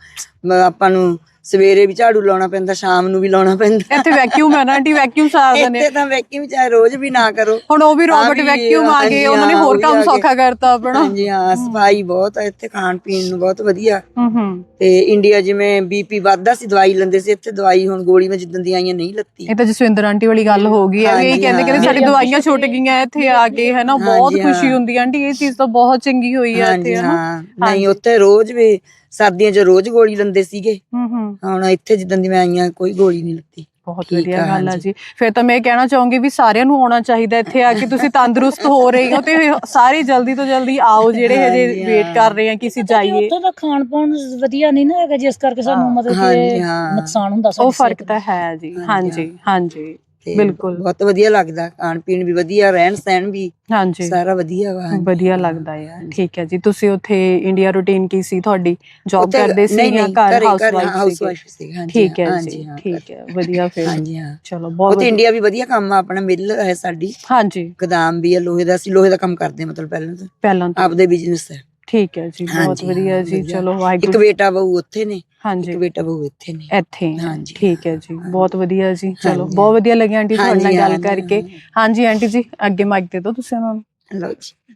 ਆਪਾਂ ਨੂੰ ਸਵੇਰੇ ਵੀ ਝਾੜੂ ਲਾਉਣਾ ਪੈਂਦਾ ਸ਼ਾਮ ਨੂੰ ਵੀ ਲਾਉਣਾ ਪੈਂਦਾ। ਇੱਥੇ ਵੈਕਿਊਮ ਹੈ ਨਾ ਆਂਟੀ ਵੈਕਿਊਮ ਸਾਰਦੇ ਨੇ। ਇੱਥੇ ਤਾਂ ਵੈਕਿਊਮ ਚਾਹੇ ਰੋਜ਼ ਵੀ ਨਾ ਕਰੋ। ਹੁਣ ਉਹ ਵੀ ਰੋਬਟ ਵੈਕਿਊਮ ਆ ਗਏ ਉਹਨਾਂ ਨੇ ਹਾਂ, ਹੋਰ ਕੰਮ। ਸੌਖਾ ਕਰਤਾ ਆਪਣਾ। ਹਾਂਜੀ ਹਾਂ ਸਫ਼ਾਈ ਬਹੁਤ ਆ ਇੱਥੇ ਖਾਣ ਪੀਣ ਨੂੰ ਬਹੁਤ ਵਧੀਆ। ਹੂੰ ਹੂੰ। ਤੇ ਇੰਡੀਆ ਜਿਵੇਂ ਬੀਪੀ ਵੱਧਦਾ ਸੀ ਦਵਾਈ ਲੈਂਦੇ ਸੀ ਇੱਥੇ ਦਵਾਈ ਹੁਣ ਗੋਲੀ ਮੈਂ ਜਿੱਦਣ ਦੀ ਆਈਆਂ ਨਹੀਂ ਲੱਤੀ। ਇਹ ਤਾਂ ਜਸਵਿੰਦਰ ਆਂਟੀ ਵਾਲੀ ਗੱਲ ਹੋ ਗਈ ਹੈ ਇਹ ਕਹਿੰਦੇ ਕਹਿੰਦੇ ਹਾਂ। ਸਾਡੀ ਦਵਾਈਆਂ ਛੁੱਟ ਗਈਆਂ ਇੱਥੇ ਆ ਕੇ ਹੈ ਨਾ ਬਹੁਤ ਖੁਸ਼ੀ ਹਾਂ। ਹੁੰਦੀ ਹੈ ਆਂਟੀ ਇਹ ਚੀਜ਼ ਤਾਂ ਬਹੁਤ ਚੰਗੀ ਹੋਈ ਹੈ ਇੱਥੇ ਹੈ ਨਾ। ਹਾਂ। ਨਹੀਂ ਉੱਥੇ ਰੋਜ਼ ਵੀ ਸਰਦੀਆਂ 'ਚ ਰੋਜ਼ ਗੋਲੀ ਲੈਂਦੇ ਸੀਗੇ। ਹੂੰ ਹੂੰ। ਹੁਣ ਇੱਥੇ ਜਿੱਦਣ ਦੀ ਮੈਂ ਆਈਆਂ ਕੋਈ ਗੋਲੀ ਨਹੀਂ ਲੱਤੀ। ਬਹੁਤ ਠੀਕ ਵਧੀਆ ਆ, ਗੱਲ ਹਾਂਜੀ। ਜੀ। ਫਿਰ ਤਾਂ ਮੈਂ ਇਹ ਕਹਿਣਾ ਚਾਹੂੰਗੀ ਵੀ ਸਾਰਿਆਂ ਨੂੰ ਆਉਣਾ ਚਾਹੀਦਾ ਇੱਥੇ ਆ ਕੇ ਤੁਸੀਂ ਤੰਦਰੁਸਤ ਹੋ ਰਹੇ ਹੋ ਤੇ ਸਾਰੇ ਜਲਦੀ ਤੋਂ ਜਲਦੀ ਆਓ ਜਿਹੜੇ ਹਜੇ ਹਾਂਜੀ, ਵੇਟ ਹਾਂ। ਕਰ ਰਹੇ ਆ ਕਿ ਅਸੀਂ ਜਾਈਏ। ਉੱਥੇ ਦਾ ਖਾਣ ਪਾਣ ਵਧੀਆ ਨਹੀਂ ਨਾ ਹੈਗਾ ਜਿਸ ਕਰਕੇ ਸਾਨੂੰ ਮਤਲਬ ਹਾਂਜੀ, ਕਿ ਹਾਂ। ਨੁਕਸਾਨ ਹੁੰਦਾ ਉਹ ਫ਼ਰਕ ਸਿਹਤ ਤਾਂ ਹੈ ਜੀ ਹਾਂਜੀ ਹਾਂਜੀ। ਤੇ ਬਿਲਕੁਲ। ਬਹੁਤ ਵਧੀਆ ਲੱਗਦਾ ਖਾਣ ਪੀਣ ਵੀ ਵਧੀਆ ਰਹਿਣ ਸਹਿਣ ਵੀ ਹਾਂਜੀ। ਸਾਰਾ ਵਧੀਆ ਵਾ। ਹਾਂਜੀ। ਵਧੀਆ ਲੱਗਦਾ ਹੈ ਠੀਕ ਹੈ ਜੀ ਤੁਸੀਂ ਉੱਥੇ ਇੰਡੀਆ ਰੂਟੀਨ ਕੀ ਸੀ? ਤੁਹਾਡੀ ਜੌਬ ਉੱਥੇ- ਕਰਦੇ ਸੀ ਨਹੀਂ, ਜਾਂ ਨਹੀਂ, ਘਰ ਘਰੇ- ਹਾਊਸ ਘਰੇ, ਵਾਈਫ ਹਾਊਸ ਸੀ ਵਾਈਫ ਸੀ ਹਾਂਜੀ ਠੀਕ ਹੈ ਹਾਂਜੀ, ਜੀ ਹਾਂ, ਠੀਕ ਹੈ ਵਧੀਆ ਫਿਰ। ਹਾਂਜੀ ਹਾਂ। ਚਲੋ ਬਹੁਤ ਉੱਥੇ ਵਧੀਆ। ਇੰਡੀਆ ਵੀ ਵਧੀਆ ਕੰਮ ਆ ਆਪਣਾ ਮਿਲ ਹੈ ਸਾਡੀ। ਹਾਂਜੀ। ਗਦਾਮ ਵੀ ਆ ਲੋਹੇ ਦਾ ਅਸੀਂ ਲੋਹੇ ਦਾ ਕੰਮ ਕਰਦੇ ਹਾਂ ਮਤਲਬ ਪਹਿਲਾਂ ਤਾਂ। ਪਹਿਲਾਂ ਤੋਂ। ਆਪਦੇ ਬਿਜ਼ਨਸ ਹੈ। ਠੀਕ ਹੈ ਜੀ ਬਹੁਤ ਹਾਂਜੀ, ਵਧੀਆ ਜੀ ਵਧੀਆ। ਚਲੋ ਇੱਕ ਵਾਹਿਗੁਰੂ ਬੇਟਾ ਬਹੂ ਉੱਥੇ ਨੇ ਹਾਂਜੀ। ਇੱਕ ਬੇਟਾ ਬਹੂ ਇੱਥੇ ਨੇ। ਇੱਥੇ। ਹਾਂਜੀ, ਠੀਕ ਹੈ ਜੀ ਬਹੁਤ ਵਧੀਆ ਜੀ ਚਲੋ ਹਾਂਜੀ। ਬਹੁਤ ਵਧੀਆ ਲੱਗਿਆ ਆਂਟੀ ਤੁਹਾਡੇ ਨਾਲ ਹਾਂਜੀ, ਗੱਲ ਕਰਕੇ। ਹਾਂਜੀ। ਆਂਟੀ ਜੀ ਅੱਗੇ ਮਾਈਕ ਦੇ ਦਿਓ ਤੁਸੀਂ ਉਹਨਾਂ ਨੂੰ। ਲਓ ਜੀ।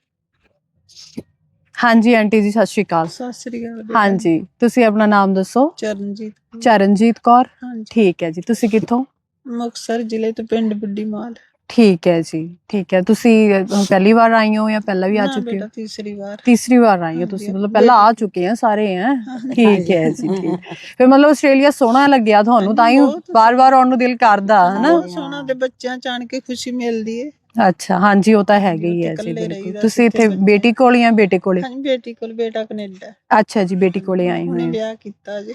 ਹਾਂਜੀ ਆਂਟੀ ਜੀ ਸਤਿ ਸ਼੍ਰੀ ਅਕਾਲ। ਸਤਿ ਸ੍ਰੀ ਅਕਾਲ ਬੇਟਾ। ਹਾਂਜੀ ਤੁਸੀਂ ਆਪਣਾ ਨਾਮ ਦੱਸੋ? ਚਰਨਜੀਤ ਚਰਨਜੀਤ ਕੌਰ। ਹਾਂਜੀ। ਠੀਕ ਹੈ ਜੀ ਤੁਸੀਂ ਕਿੱਥੋਂ? ਮੁਕਤਸਰ ਜ਼ਿਲ੍ਹੇ ਤੋਂ ਪਿੰਡ ਬੁੱਢੀ ਮਾਲ। ਠੀਕ ਹੈ ਜੀ ਠੀਕ ਹੈ। ਤੁਸੀਂ ਅਹ, ਪਹਿਲੀ ਵਾਰ ਆਈ ਹੋ ਜਾਂ ਪਹਿਲਾਂ ਵੀ ਆ ਨਾ ਚੁੱਕੇ ਬੇਟਾ ਹੋ? ਤੀਸਰੀ ਵਾਰ। ਤੀਸਰੀ ਵਾਰ ਆਈ ਹੋ ਤੁਸੀਂ ਮਤਲਬ ਪਹਿਲਾਂ ਆ ਚੁੱਕੇ ਆ ਸਾਰੇ ਹੈ। ਠੀਕ ਹੈ ਜੀ ਠੀਕ। ਫਿਰ ਮਤਲਬ ਆਸਟ੍ਰੇਲੀਆ ਸੋਹਣਾ ਲੱਗਿਆ ਤੁਹਾਨੂੰ ਤਾਂ ਹੀ ਬਹੁਤ ਬਾਰ-ਬਾਰ ਆਉਣ ਨੂੰ ਦਿਲ ਕਰਦਾ ਹੈ ਨਾ ਬਹੁਤ ਸੋਹਣਾ ਤੇ ਬੱਚਿਆਂ ਚਾਣ ਕੇ ਖੁਸ਼ੀ ਮਿਲਦੀ ਏ। ਅੱਛਾ ਹਾਂਜੀ ਉਹ ਤਾਂ ਹੈਗਾ ਹੀ ਹੈ ਜੀ ਇਕੱਲੇ ਬਿਲਕੁਲ। ਰਹੀਦਾ ਤੁਸੀਂ ਇੱਥੇ ਬੇਟੀ ਕੋਲ ਜਾਂ ਬੇਟੇ ਕੋਲੇ? ਹਾਂਜੀ ਬੇਟੀ ਕੋਲ ਬੇਟਾ ਕੈਨੇਡਾ। ਅੱਛਾ ਜੀ ਬੇਟੀ ਕੋਲੇ ਆਏ ਉਹਨੇ ਹੋਏ ਹੋ। ਵਿਆਹ ਕੀਤਾ ਜੀ।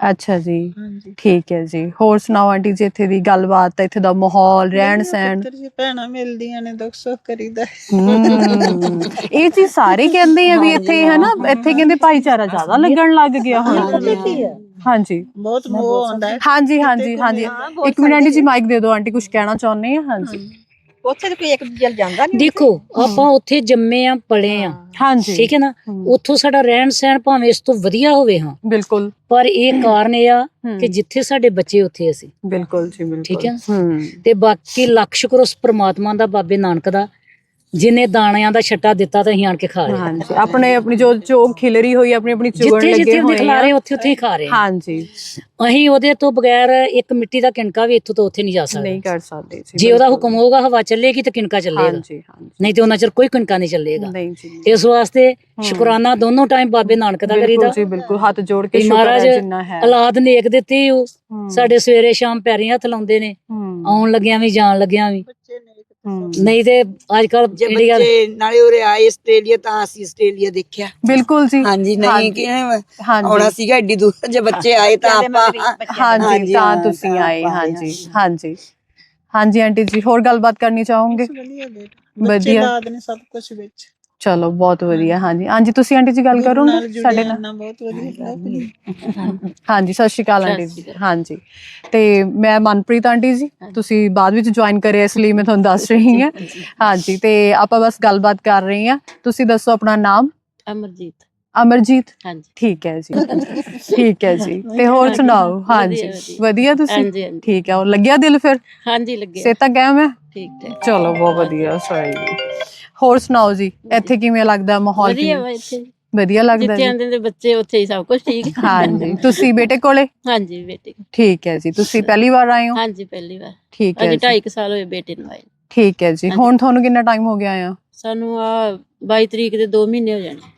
ਅੱਛਾ ਜੀ। ਹਾਂਜੀ। ਠੀਕ ਹੈ ਜੀ। ਹੋਰ ਸੁਣਾਓ ਆਂਟੀ ਜੀ ਇੱਥੇ ਦੀ ਗੱਲਬਾਤ ਇੱਥੇ ਦਾ ਮਾਹੌਲ ਰਹਿਣ ਸਹਿਣ? ਪੁੱਤਰ ਜੀ ਭੈਣਾਂ ਮਿਲਦੀਆਂ ਨੇ ਦੁੱਖ ਸੁੱਖ ਕਰੀਦਾ। ਹਮ, ਇਹ ਚੀਜ਼ ਸਾਰੇ ਕਹਿੰਦੇ ਆ ਵੀ ਇੱਥੇ ਹੈ ਨਾ ਇੱਥੇ ਕਹਿੰਦੇ ਭਾਈਚਾਰਾ ਜ਼ਿਆਦਾ ਲੱਗਣ ਲੱਗ ਗਿਆ ਹੁਣ। ਹਾਂਜੀ। ਬਹੁਤ ਮੋਹ ਆਉਂਦਾ ਹੈ। ਹਾਂਜੀ ਹਾਂਜੀ ਹਾਂਜੀ। ਇੱਕ ਮਿੰਟ ਆਂਟੀ ਜੀ ਮਾਈਕ ਦੇ ਦਿਓ ਆਂਟੀ ਕੁਝ ਕਹਿਣਾ ਚਾਹੁੰਦੇ ਆ? ਹਾਂਜੀ। ਉੱਥੇ ਤਾਂ ਕੋਈ ਇੱਕ ਦੂਜੇ ਨਾਲ ਜਾਂਦਾ ਨਹੀਂ ਦੇਖੋ ਆਪਾਂ ਉੱਥੇ ਜੰਮੇ ਆ ਪਲੇ ਆ। ਹਾਂਜੀ। ਠੀਕ ਹੈ ਨਾ? ਉੱਥੋਂ ਸਾਡਾ ਰਹਿਣ ਸਹਿਣ ਭਾਵੇਂ ਇਸ ਤੋਂ ਵਧੀਆ ਹੋਵੇ ਹਾਂ। ਬਿਲਕੁਲ। ਪਰ ਇਹ ਕਾਰਨ ਇਹ ਆ ਕਿ ਜਿੱਥੇ ਸਾਡੇ ਬੱਚੇ ਉੱਥੇ ਅਸੀਂ। ਬਿਲਕੁਲ ਜੀ ਬਿਲਕੁਲ ਠੀਕ ਹੈ। ਹਮ। ਤੇ ਬਾਕੀ ਲੱਖ ਸ਼ੁਕਰ ਉਸ ਪ੍ਰਮਾਤਮਾ ਦਾ ਬਾਬੇ ਨਾਨਕ ਦਾ। ਜਿਨੇ ਦਾਣਿਆਂ ਦਾ ਛੱਟਾ ਦਿੱਤਾ ਤਾਂ ਅਸੀਂ ਆਣ ਕੇ ਖਾ ਰਹੇ ਹਾਂ। ਹਾਂਜੀ ਆਪਣੇ ਆਪਣੀ ਜੋ ਚੋਗ ਖਿਲਰੀ ਹੋਈ ਆਪਣੀ ਆਪਣੀ ਚੁਗਣ ਜਿੱਥੇ ਲੱਗੇ ਜਿੱਥੇ ਉਹਦੇ ਹੋਏ ਆ। ਉੱਥੇ ਉੱਥੇ ਹੀ ਖਾ ਰਹੇ ਹਾਂ। ਹਾਂਜੀ। ਅਸੀਂ ਉਹਦੇ ਤੋਂ ਬਗੈਰ ਇੱਕ ਮਿੱਟੀ ਦਾ ਕਿਣਕਾ ਵੀ ਇੱਥੋਂ ਤੋਂ ਉੱਥੇ ਨਹੀਂ ਜਾ ਸਕਦਾ। ਨਹੀਂ ਕਰ ਸਕਦੇ ਜੀ ਜੇ ਉਹਦਾ। ਹੁਕਮ ਹੋਊਗਾ ਹਵਾ ਚੱਲੇਗੀ ਤੇ ਕਿਣਕਾ ਚੱਲੇਗਾ। ਹਾਂਜੀ ਹਾਂਜੀ। ਨਹੀਂ ਤੇ ਉਹਨਾਂ ਚਿਰ ਕੋਈ ਕਿਣਕਾ ਨਹੀਂ ਚੱਲੇਗਾ। ਨਹੀਂ ਜੀ ਇਸ ਵਾਸਤੇ ਸ਼ੁਕਰਾਨਾ ਦੋਨੋਂ ਟਾਈਮ ਬਾਬੇ ਨਾਨਕ ਦਾ ਬਿਲਕੁਲ ਕਰੀਦਾ ਜੀ ਬਿਲਕੁਲ। ਹੱਥ ਜੋੜ ਕੇ ਵੀ ਸ਼ੁਕਰ ਮਹਾਰਾਜ ਹੈ ਜਿੰਨਾ ਹੈ। ਔਲਾਦ ਨੇਕ ਦਿੱਤੀ ਉਹ। ਸਾਡੇ ਸਵੇਰੇ ਸ਼ਾਮ ਪੈਰੀਂ ਹੱਥ ਲਾਉਂਦੇ ਨੇ। ਆਉਣ ਲੱਗਿਆਂ ਵੀ ਜਾਣ ਲੱਗਿਆਂ ਵੀ। ਨਹੀਂ ਤੇ ਅੱਜ ਕੱਲ ਜੇ ਇੰਡੀਆ ਬੱਚੇ ਨਾਲੇ ਉਰੇ ਆਏ ਆਸਟ੍ਰੇਲੀਆ ਤਾਂ ਅਸੀਂ ਆਸਟ੍ਰੇਲੀਆ ਦੇਖਿਆ। ਬਿਲਕੁਲ ਜੀ। ਹਾਂਜੀ। ਨਹੀਂ ਕਿ ਆਉਣਾ ਸੀਗਾ ਏਡੀ ਦੂਰ। ਜੇ ਬੱਚੇ ਆਏ ਤਾਂ ਆਪਾਂ ਹਾਂਜੀ ਤਾਂ ਹਾਂ, ਤੁਸੀਂ ਆਏ ਹਾਂਜੀ ਹਾਂਜੀ। ਹਾਂਜੀ ਆਂਟੀ ਜੀ ਹੋਰ ਗੱਲਬਾਤ ਕਰਨੀ ਚਾਹੋਗੇ? ਵਧੀਆ ਬੱਚੇ ਵਧੀਆ। ਸਭ ਕੁਝ ਵਿੱਚ। ਚਲੋ ਬਹੁਤ ਵਧੀਆ ਹਾਂਜੀ। ਹਾਂਜੀ। ਤੁਸੀਂ ਆਂਟੀ ਜੀ ਗੱਲ ਕਰੋਗੇ? ਸਾਡੇ ਨਾਲ ਬਹੁਤ ਵਧੀਆ ਹਾਂਜੀ। ਸਤਿ ਸ਼੍ਰੀ ਅਕਾਲ ਆਂਟੀ ਜੀ। ਹਾਂਜੀ। ਤੇ ਮੈਂ ਮਨਪ੍ਰੀਤ ਆਂਟੀ ਜੀ ਤੁਸੀਂ ਬਾਅਦ ਵਿੱਚ ਜੁਆਇਨ ਕਰਿਆ ਇਸ ਲਈ ਮੈਂ ਤੁਹਾਨੂੰ ਦੱਸ ਰਹੀ ਹਾਂ। ਹਾਂਜੀ। ਤੇ ਆਪਾਂ ਬਸ ਗੱਲਬਾਤ ਕਰ ਰਹੇ ਹਾਂ। ਤੁਸੀਂ ਦੱਸੋ ਆਪਣਾ ਨਾਮ? ਅਮਰਜੀਤ। ਅਮਰਜੀਤ? ਹਾਂਜੀ। ਠੀਕ ਹੈ ਜੀ। ਠੀਕ ਹੈ ਜੀ। ਤੇ ਹੋਰ ਸੁਣਾਓ? ਹਾਂਜੀ। ਵਧੀਆ। ਤੁਸੀਂ? ਠੀਕ ਹੈ। ਉਹ ਲੱਗਿਆ ਦਿਲ ਫਿਰ? ਹਾਂਜੀ ਲੱਗੇ ਸੇਤਾ ਕਾਇਮ ਹੈ? ਠੀਕ ਠਾਕ ਚਲੋ ਬਹੁਤ ਵਧੀਆ ਸਹੀ ਹੋਰ ਸੁਣਾਓ ਜੀ ਇੱਥੇ ਕਿਵੇਂ ਲੱਗਦਾ ਮਾਹੌਲ ਵਧੀਆ? ਵਾ ਇੱਥੇ। ਵਧੀਆ ਲੱਗਦਾ ਜਿੱਥੇ ਜੀ? ਨੇ ਬੱਚੇ ਉੱਥੇ ਹੀ ਸਭ ਕੁਝ ਠੀਕ। ਹਾਂਜੀ ਤੁਸੀਂ ਬੇਟੇ ਕੋਲੇ? ਹਾਂਜੀ ਬੇਟੇ ਠੀਕ ਹੈ ਜੀ ਤੁਸੀਂ ਪਹਿਲੀ ਵਾਰ ਆਏ ਹੋ? ਹਾਂਜੀ ਪਹਿਲੀ ਵਾਰ। ਠੀਕ ਹੈ ਅਜੇ ਜੀ। 2.5 ਸਾਲ ਹੋਏ ਬੇਟੇ ਨੂੰ ਆਏ ਠੀਕ ਹੈ ਜੀ ਹਾਂਜੀ। ਹੁਣ ਤੁਹਾਨੂੰ ਕਿੰਨਾ ਟਾਈਮ ਹੋ ਗਿਆ ਆ? ਸਾਨੂੰ ਆ 22 ਤਰੀਕ ਦੇ 2 ਮਹੀਨੇ ਹੋ ਜਾਣੇ।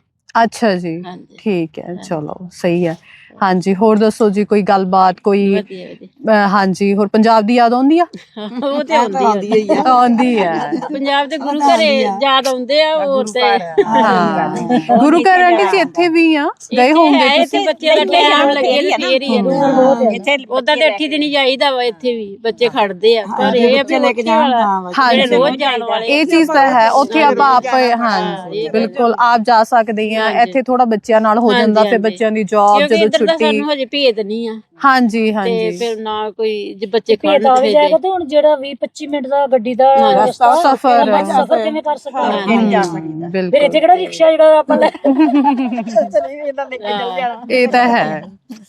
ਅੱਛਾ ਜੀ ਹਾਂਜੀ। ਠੀਕ ਹੈ ਚਲੋ ਸਹੀ ਹੈ। ਹਾਂਜੀ ਹੋਰ ਦੱਸੋ ਜੀ ਕੋਈ ਗੱਲਬਾਤ ਕੋਈ ਵਧੀਆ ਵਧੀਆ। ਅਹ, ਹਾਂਜੀ ਹੋਰ ਪੰਜਾਬ ਦੀ ਯਾਦ ਆਉਂਦੀ ਆ? ਉਹ ਤੇ ਆਉਂਦੀ ਹੀ ਆ। ਆਉਂਦੀ ਹੈ ਪੰਜਾਬ ਦੇ ਗੁਰੂ ਘਰੇ ਯਾਦ ਆਉਂਦੇ ਆ ਹੋਰ ਤੇ ਹਾਂ ਗੁਰੂ ਘਰ ਆਂਟੀ ਜੀ ਇੱਥੇ ਵੀ ਆ? ਗਏ ਹੋਵੋਗੇ ਇੱਥੇ ਤੁਸੀਂ? ਬੱਚੇ ਦਾ ਟਾਈਮ ਲੱਗੇ ਤੇ ਫੇਰ ਹੀ। ਆ ਇੱਥੇ ਉਦਾਂ ਤੇ 8 ਦਿਨ ਜਾਈਦਾ ਵਾ ਇੱਥੇ ਵੀ ਬੱਚੇ ਖੜਦੇ ਆ। ਪਰ ਇਹ ਆ ਵੀ ਲੈ ਕੇ ਜਾਣ ਹਾਂ ਜਿਹੜੇ ਰੋਜ਼ ਜਾਣ ਵਾਲੇ। ਇਹ ਚੀਜ਼ ਤਾਂ ਹੈ ਉੱਥੇ ਆਪਾਂ ਆਪ ਹਾਂ, ਹਾਂਜੀ ਬਿਲਕੁਲ ਆਪ ਜਾ ਸਕਦੇ ਆ। ਇੱਥੇ ਥੋੜਾ ਬੱਚਿਆਂ ਨਾਲ ਹੋ ਜਾਂਦਾ ਫਿਰ। ਬੱਚਿਆਂ ਦੀ ਜੌਬ ਕਿਉਂਕਿ ਜਦੋਂ ਇੱਧਰ ਦਾ ਛੁੱਟੀ। ਸਾਨੂੰ ਹਜੇ ਭੇਦ ਨਹੀਂ ਆ। ਹਾਂਜੀ ਤੇ ਹਾਂਜੀ। ਫਿਰ ਨਾ ਕੋਈ ਜੇ ਬੱਚੇ ਭੇਦ ਖੜਨ ਆ ਤੇ ਵੀ ਫਿਰ ਜਾਏਗਾ ਤੇ ਹੁਣ ਜਿਹੜਾ 20 25 ਮਿੰਟ ਦਾ ਗੱਡੀ ਦਾ ਹਾਂ, ਰਸਤਾ ਸਫ਼ਰ ਲੰਬਾ ਸਫ਼ਰ ਕਿਵੇਂ ਕਰ ਸਕਦੇ? ਹਾਂ। ਹਾਂ। ਨਹੀਂ ਜਾ ਹਮ, ਸਕਦਾ ਫਿਰ ਬਿਲਕੁਲ। ਇੱਥੇ ਕਿਹੜਾ ਰਿਕਸ਼ਾ ਜਿਹੜਾ ਆਪਾਂ ਲੈ ਇਹਦਾ ਲੈ ਕੇ ਚੱਲ ਜਾਣਾ ਇਹ ਤਾਂ ਹੈ।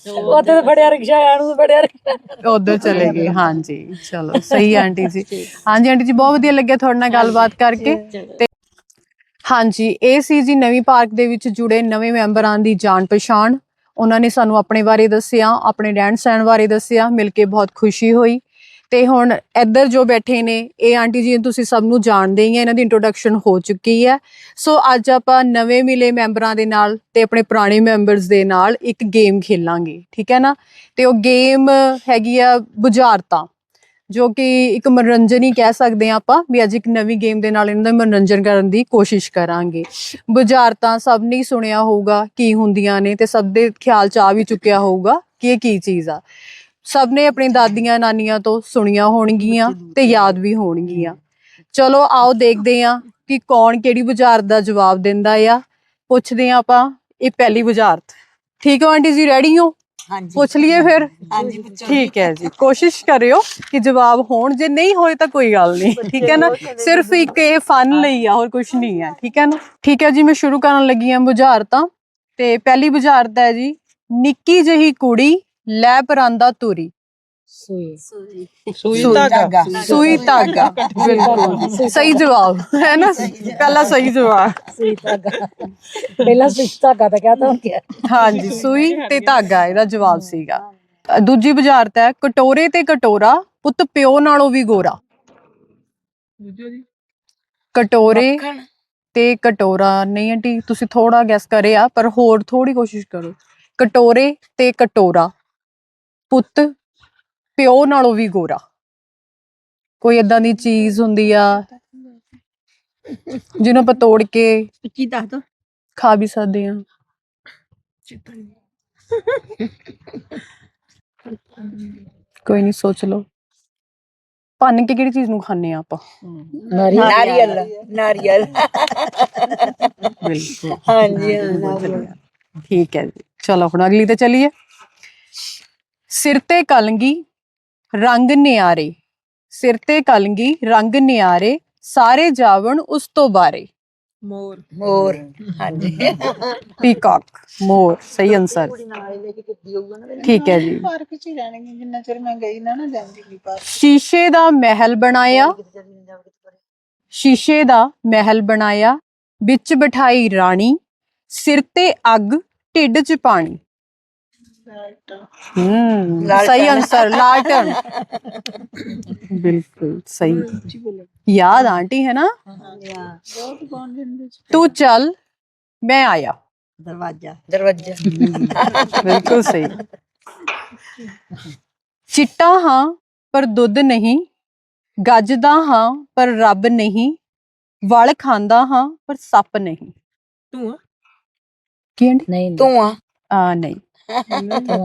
ਉੱਥੇ ਤਾਂ ਫੜਿਆ ਰਿਕਸ਼ਾ ਆਣ ਨੂੰ ਫੜਿਆ ਰਿਕਸ਼ਾ। ਉਧਰ ਚਲੇ ਗਏ। ਹਾਂਜੀ ਚਲੋ ਸਹੀ ਹੈ ਆਂਟੀ ਜੀ। ਹਾਂਜੀ ਆਂਟੀ ਜੀ ਬਹੁਤ ਵਧੀਆ ਲੱਗਿਆ ਤੁਹਾਡੇ ਨਾਲ ਗੱਲਬਾਤ ਕਰਕੇ। ਤੇ ਹਾਂਜੀ ਇਹ ਸੀ ਜੀ ਨਵੀਂ ਪਾਰਕ ਦੇ ਵਿੱਚ ਜੁੜੇ ਨਵੇਂ ਮੈਂਬਰਾਂ ਦੀ ਜਾਣ ਪਛਾਣ ਉਹਨਾਂ ਨੇ ਸਾਨੂੰ ਆਪਣੇ ਬਾਰੇ ਦੱਸਿਆ, ਆਪਣੇ ਰਹਿਣ ਸਹਿਣ ਬਾਰੇ ਦੱਸਿਆ, ਮਿਲ ਕੇ ਬਹੁਤ ਖੁਸ਼ੀ ਹੋਈ। ਤੇ ਹੁਣ ਇੱਧਰ ਜੋ ਬੈਠੇ ਨੇ, ਇਹ ਆਂਟੀ ਜੀ, ਤੁਸੀਂ ਸਭ ਨੂੰ ਜਾਣਦੇ ਹੀ ਆ, ਇਹਨਾਂ ਦੀ ਇੰਟਰੋਡਕਸ਼ਨ ਹੋ ਚੁੱਕੀ ਹੈ। ਸੋ ਅੱਜ ਆਪਾਂ ਨਵੇਂ ਮਿਲੇ ਮੈਂਬਰਾਂ ਦੇ ਨਾਲ ਤੇ ਆਪਣੇ ਪੁਰਾਣੇ ਮੈਂਬਰਸ ਦੇ ਨਾਲ ਇੱਕ ਗੇਮ ਖੇਲਾਂਗੇ, ਠੀਕ ਹੈ ਨਾ? ਤੇ ਉਹ ਗੇਮ ਹੈਗੀ ਆ ਬੁਝਾਰਤਾਂ। ਜੋ ਕਿ ਇੱਕ ਮਨੋਰੰਜਨ ਹੀ ਕਹਿ ਸਕਦੇ ਆ ਆਪਾਂ ਵੀ ਅੱਜ ਇੱਕ ਨਵੀਂ ਗੇਮ ਦੇ ਨਾਲ ਇਹਨਾਂ ਦਾ ਮਨੋਰੰਜਨ ਕਰਨ ਦੀ ਕੋਸ਼ਿਸ਼ ਕਰਾਂਗੇ। ਬੁਝਾਰਤਾਂ ਸਭ ਨੇ ਸੁਣਿਆ ਹੋਊਗਾ ਕੀ ਹੁੰਦੀਆਂ ਨੇ ਤੇ ਸਭ ਦੇ ਖਿਆਲ ਚ ਆ ਵੀ ਚੁੱਕਿਆ ਹੋਊਗਾ ਕਿ ਇਹ ਕੀ ਚੀਜ਼ ਆ। ਸਭ ਨੇ ਆਪਣੀ ਦਾਦੀਆਂ ਨਾਨੀਆਂ ਤੋਂ ਸੁਣੀਆਂ ਹੋਣਗੀਆਂ ਤੇ ਯਾਦ ਵੀ ਹੋਣਗੀਆਂ। ਚਲੋ ਆਓ ਦੇਖਦੇ ਆ ਕਿ ਕੌਣ ਕਿਹੜੀ ਬੁਝਾਰਤ ਦਾ ਜਵਾਬ ਦਿੰਦਾ ਆ। ਪੁੱਛਦੇ ਆ ਆਪਾਂ, ਇਹ ਪਹਿਲੀ ਬੁਝਾਰਤ ਠੀਕ ਹੋ ਆਂਟੀ ਜੀ ਰੈਡੀ ਹੋ? ਹਾਂਜੀ। ਪੁੱਛ ਲਈਏ ਫਿਰ। ਹਾਂਜੀ ਪੁੱਛੋ। ਠੀਕ ਹੈ ਜੀ। ਕੋਸ਼ਿਸ਼ ਕਰਿਓ ਕਿ ਜਵਾਬ ਹੋਣ। ਜੇ ਨਹੀਂ ਹੋਏ ਤਾਂ ਕੋਈ ਗੱਲ ਨਹੀਂ। ਠੀਕ ਹੈ ਨਾ? ਸਿਰਫ ਇੱਕ ਇਹ ਫਨ ਲਈ ਆ ਹੋਰ ਕੁਝ ਨਹੀਂ ਹੈ। ਠੀਕ ਹੈ ਨਾ? ਠੀਕ ਹੈ ਜੀ ਮੈਂ ਸ਼ੁਰੂ ਕਰਨ ਲੱਗੀ ਹਾਂ ਬੁਝਾਰਤਾਂ ਤੇ। ਪਹਿਲੀ ਬੁਝਾਰਤ ਹੈ ਜੀ ਨਿੱਕੀ ਜਿਹੀ ਕੁੜੀ ਲੈ ਪਰਾਂਦਾ ਤੁਰੀ ਸੂਈ। ਧਾਗਾ। ਸੂਈ ਧਾਗਾ। ਬਿਲਕੁਲ। ਸਹੀ ਜਵਾਬ। ਹੈ ਨਾ? ਪਹਿਲਾ ਸਹੀ ਜਵਾਬ। ਸੂਈ ਧਾਗਾ। ਪਹਿਲਾਂ ਸੂਈ ਧਾਗਾ ਤਾਂ ਕਹਤਾ। ਹੁਣ ਕਿਆ ਹਾਂਜੀ ਸੂਈ ਤੇ ਧਾਗਾ ਇਹਦਾ ਜਵਾਬ ਸੀਗਾ। ਅ, ਦੂਜੀ ਬੁਝਾਰਤ ਹੈ ਕਟੋਰੇ ਤੇ ਕਟੋਰਾ ਪੁੱਤ ਪਿਓ ਨਾਲੋਂ ਵੀ ਗੋਰਾ। ਕਟੋਰੇ ਤੇ ਕਟੋਰਾ। ਨਹੀਂ ਆਂਟੀ ਤੁਸੀਂ ਥੋੜਾ ਗੈਸ ਕਰਿਆ ਪਰ ਹੋਰ ਥੋੜੀ ਕੋਸ਼ਿਸ਼ ਕਰੋ। ਕਟੋਰੇ ਤੇ ਕਟੋਰਾ। ਪੁੱਤ ਪਿਓ ਨਾਲੋਂ ਵੀ ਗੋਰਾ। ਕੋਈ ਇਦਾਂ ਦੀ ਚੀਜ਼ ਹੁੰਦੀ ਆ ਜਿਹਨੂੰ ਆਪਾਂ ਤੋੜ ਕੇ ਕੀ ਦੱਸ ਦੋ। ਖਾ ਵੀ ਸਕਦੇ ਆ ਕੋਈ ਨਹੀਂ ਸੋਚ ਲਓ। ਭੰਨ ਕੇ ਕਿਹੜੀ ਚੀਜ਼ ਨੂੰ ਖਾਂਦੇ ਆ ਆਪਾਂ? ਨਾਰੀਅਲ। ਨਾਰੀਅਲ। ਬਿਲਕੁਲ। ਹਾਂਜੀ ਠੀਕ ਹੈ ਜੀ। ਚਲੋ ਹੁਣ ਅਗਲੀ ਤੇ ਚਲੀਏ। ਸਿਰ ਤੇ ਕਲੰਗੀ ਰੰਗ ਨਿਆਰੇ ਸਿਰ ਤੇ ਕਲੰਗੀ ਰੰਗ ਨਿਆਰੇ ਸਾਰੇ ਜਾਵਣ ਉਸ ਤੋਂ ਬਾਰੇ। ਮੋਰ। ਮੋਰ ਹਾਂਜੀ। ਪੀਕਾਕ ਮੋਰ ਸਹੀ ਆਨਸਰ ਠੀਕ ਹੈ ਜੀ। ਪਾਰਕ ਚ ਹੀ ਰਹਿਣਗੇ ਜਿੰਨਾ ਚਿਰ ਮੈਂ ਗਈ ਨਾ ਨਾ ਜਾਂਦੀ ਨਹੀਂ ਪਾਰਕ। ਸ਼ੀਸ਼ੇ ਦਾ ਮਹਿਲ ਬਣਾਇਆ। ਸ਼ੀਸ਼ੇ ਦਾ ਮਹਿਲ ਬਣਾਇਆ। ਵਿੱਚ ਬਿਠਾਈ ਰਾਣੀ। ਸਿਰ ਤੇ ਅੱਗ ਢਿੱਡ 'ਚ ਪਾਣੀ। ਹੂੰ ਲਾਲਟਨ। ਸਹੀ ਆਨਸਰ ਲਾਲਟਨ ਬਿਲਕੁਲ ਸਹੀ। ਉੱਚੀ ਬੋਲੋ। ਯਾਦ ਆਂਟੀ ਹੈ ਨਾ? ਬਹੁਤ ਕੌਣ ਦਿੰਦੇ ਚ ਤੂੰ ਚੱਲ ਮੈਂ ਆਇਆ। ਦਰਵਾਜ਼ਾ। ਦਰਵਾਜ਼ਾ। ਬਿਲਕੁਲ ਸਹੀ। ਚਿੱਟਾ ਹਾਂ ਪਰ ਦੁੱਧ ਨਹੀਂ। ਗੱਜਦਾ ਹਾਂ ਪਰ ਰੱਬ ਨਹੀਂ। ਵਲ ਖਾਂਦਾ ਹਾਂ ਪਰ ਸੱਪ ਨਹੀਂ। ਤੂੰ ਆ? ਕੀ ਆਂਟੀ? ਨਹੀਂ ਤੂੰ ਆ। ਆ ਨਹੀਂ।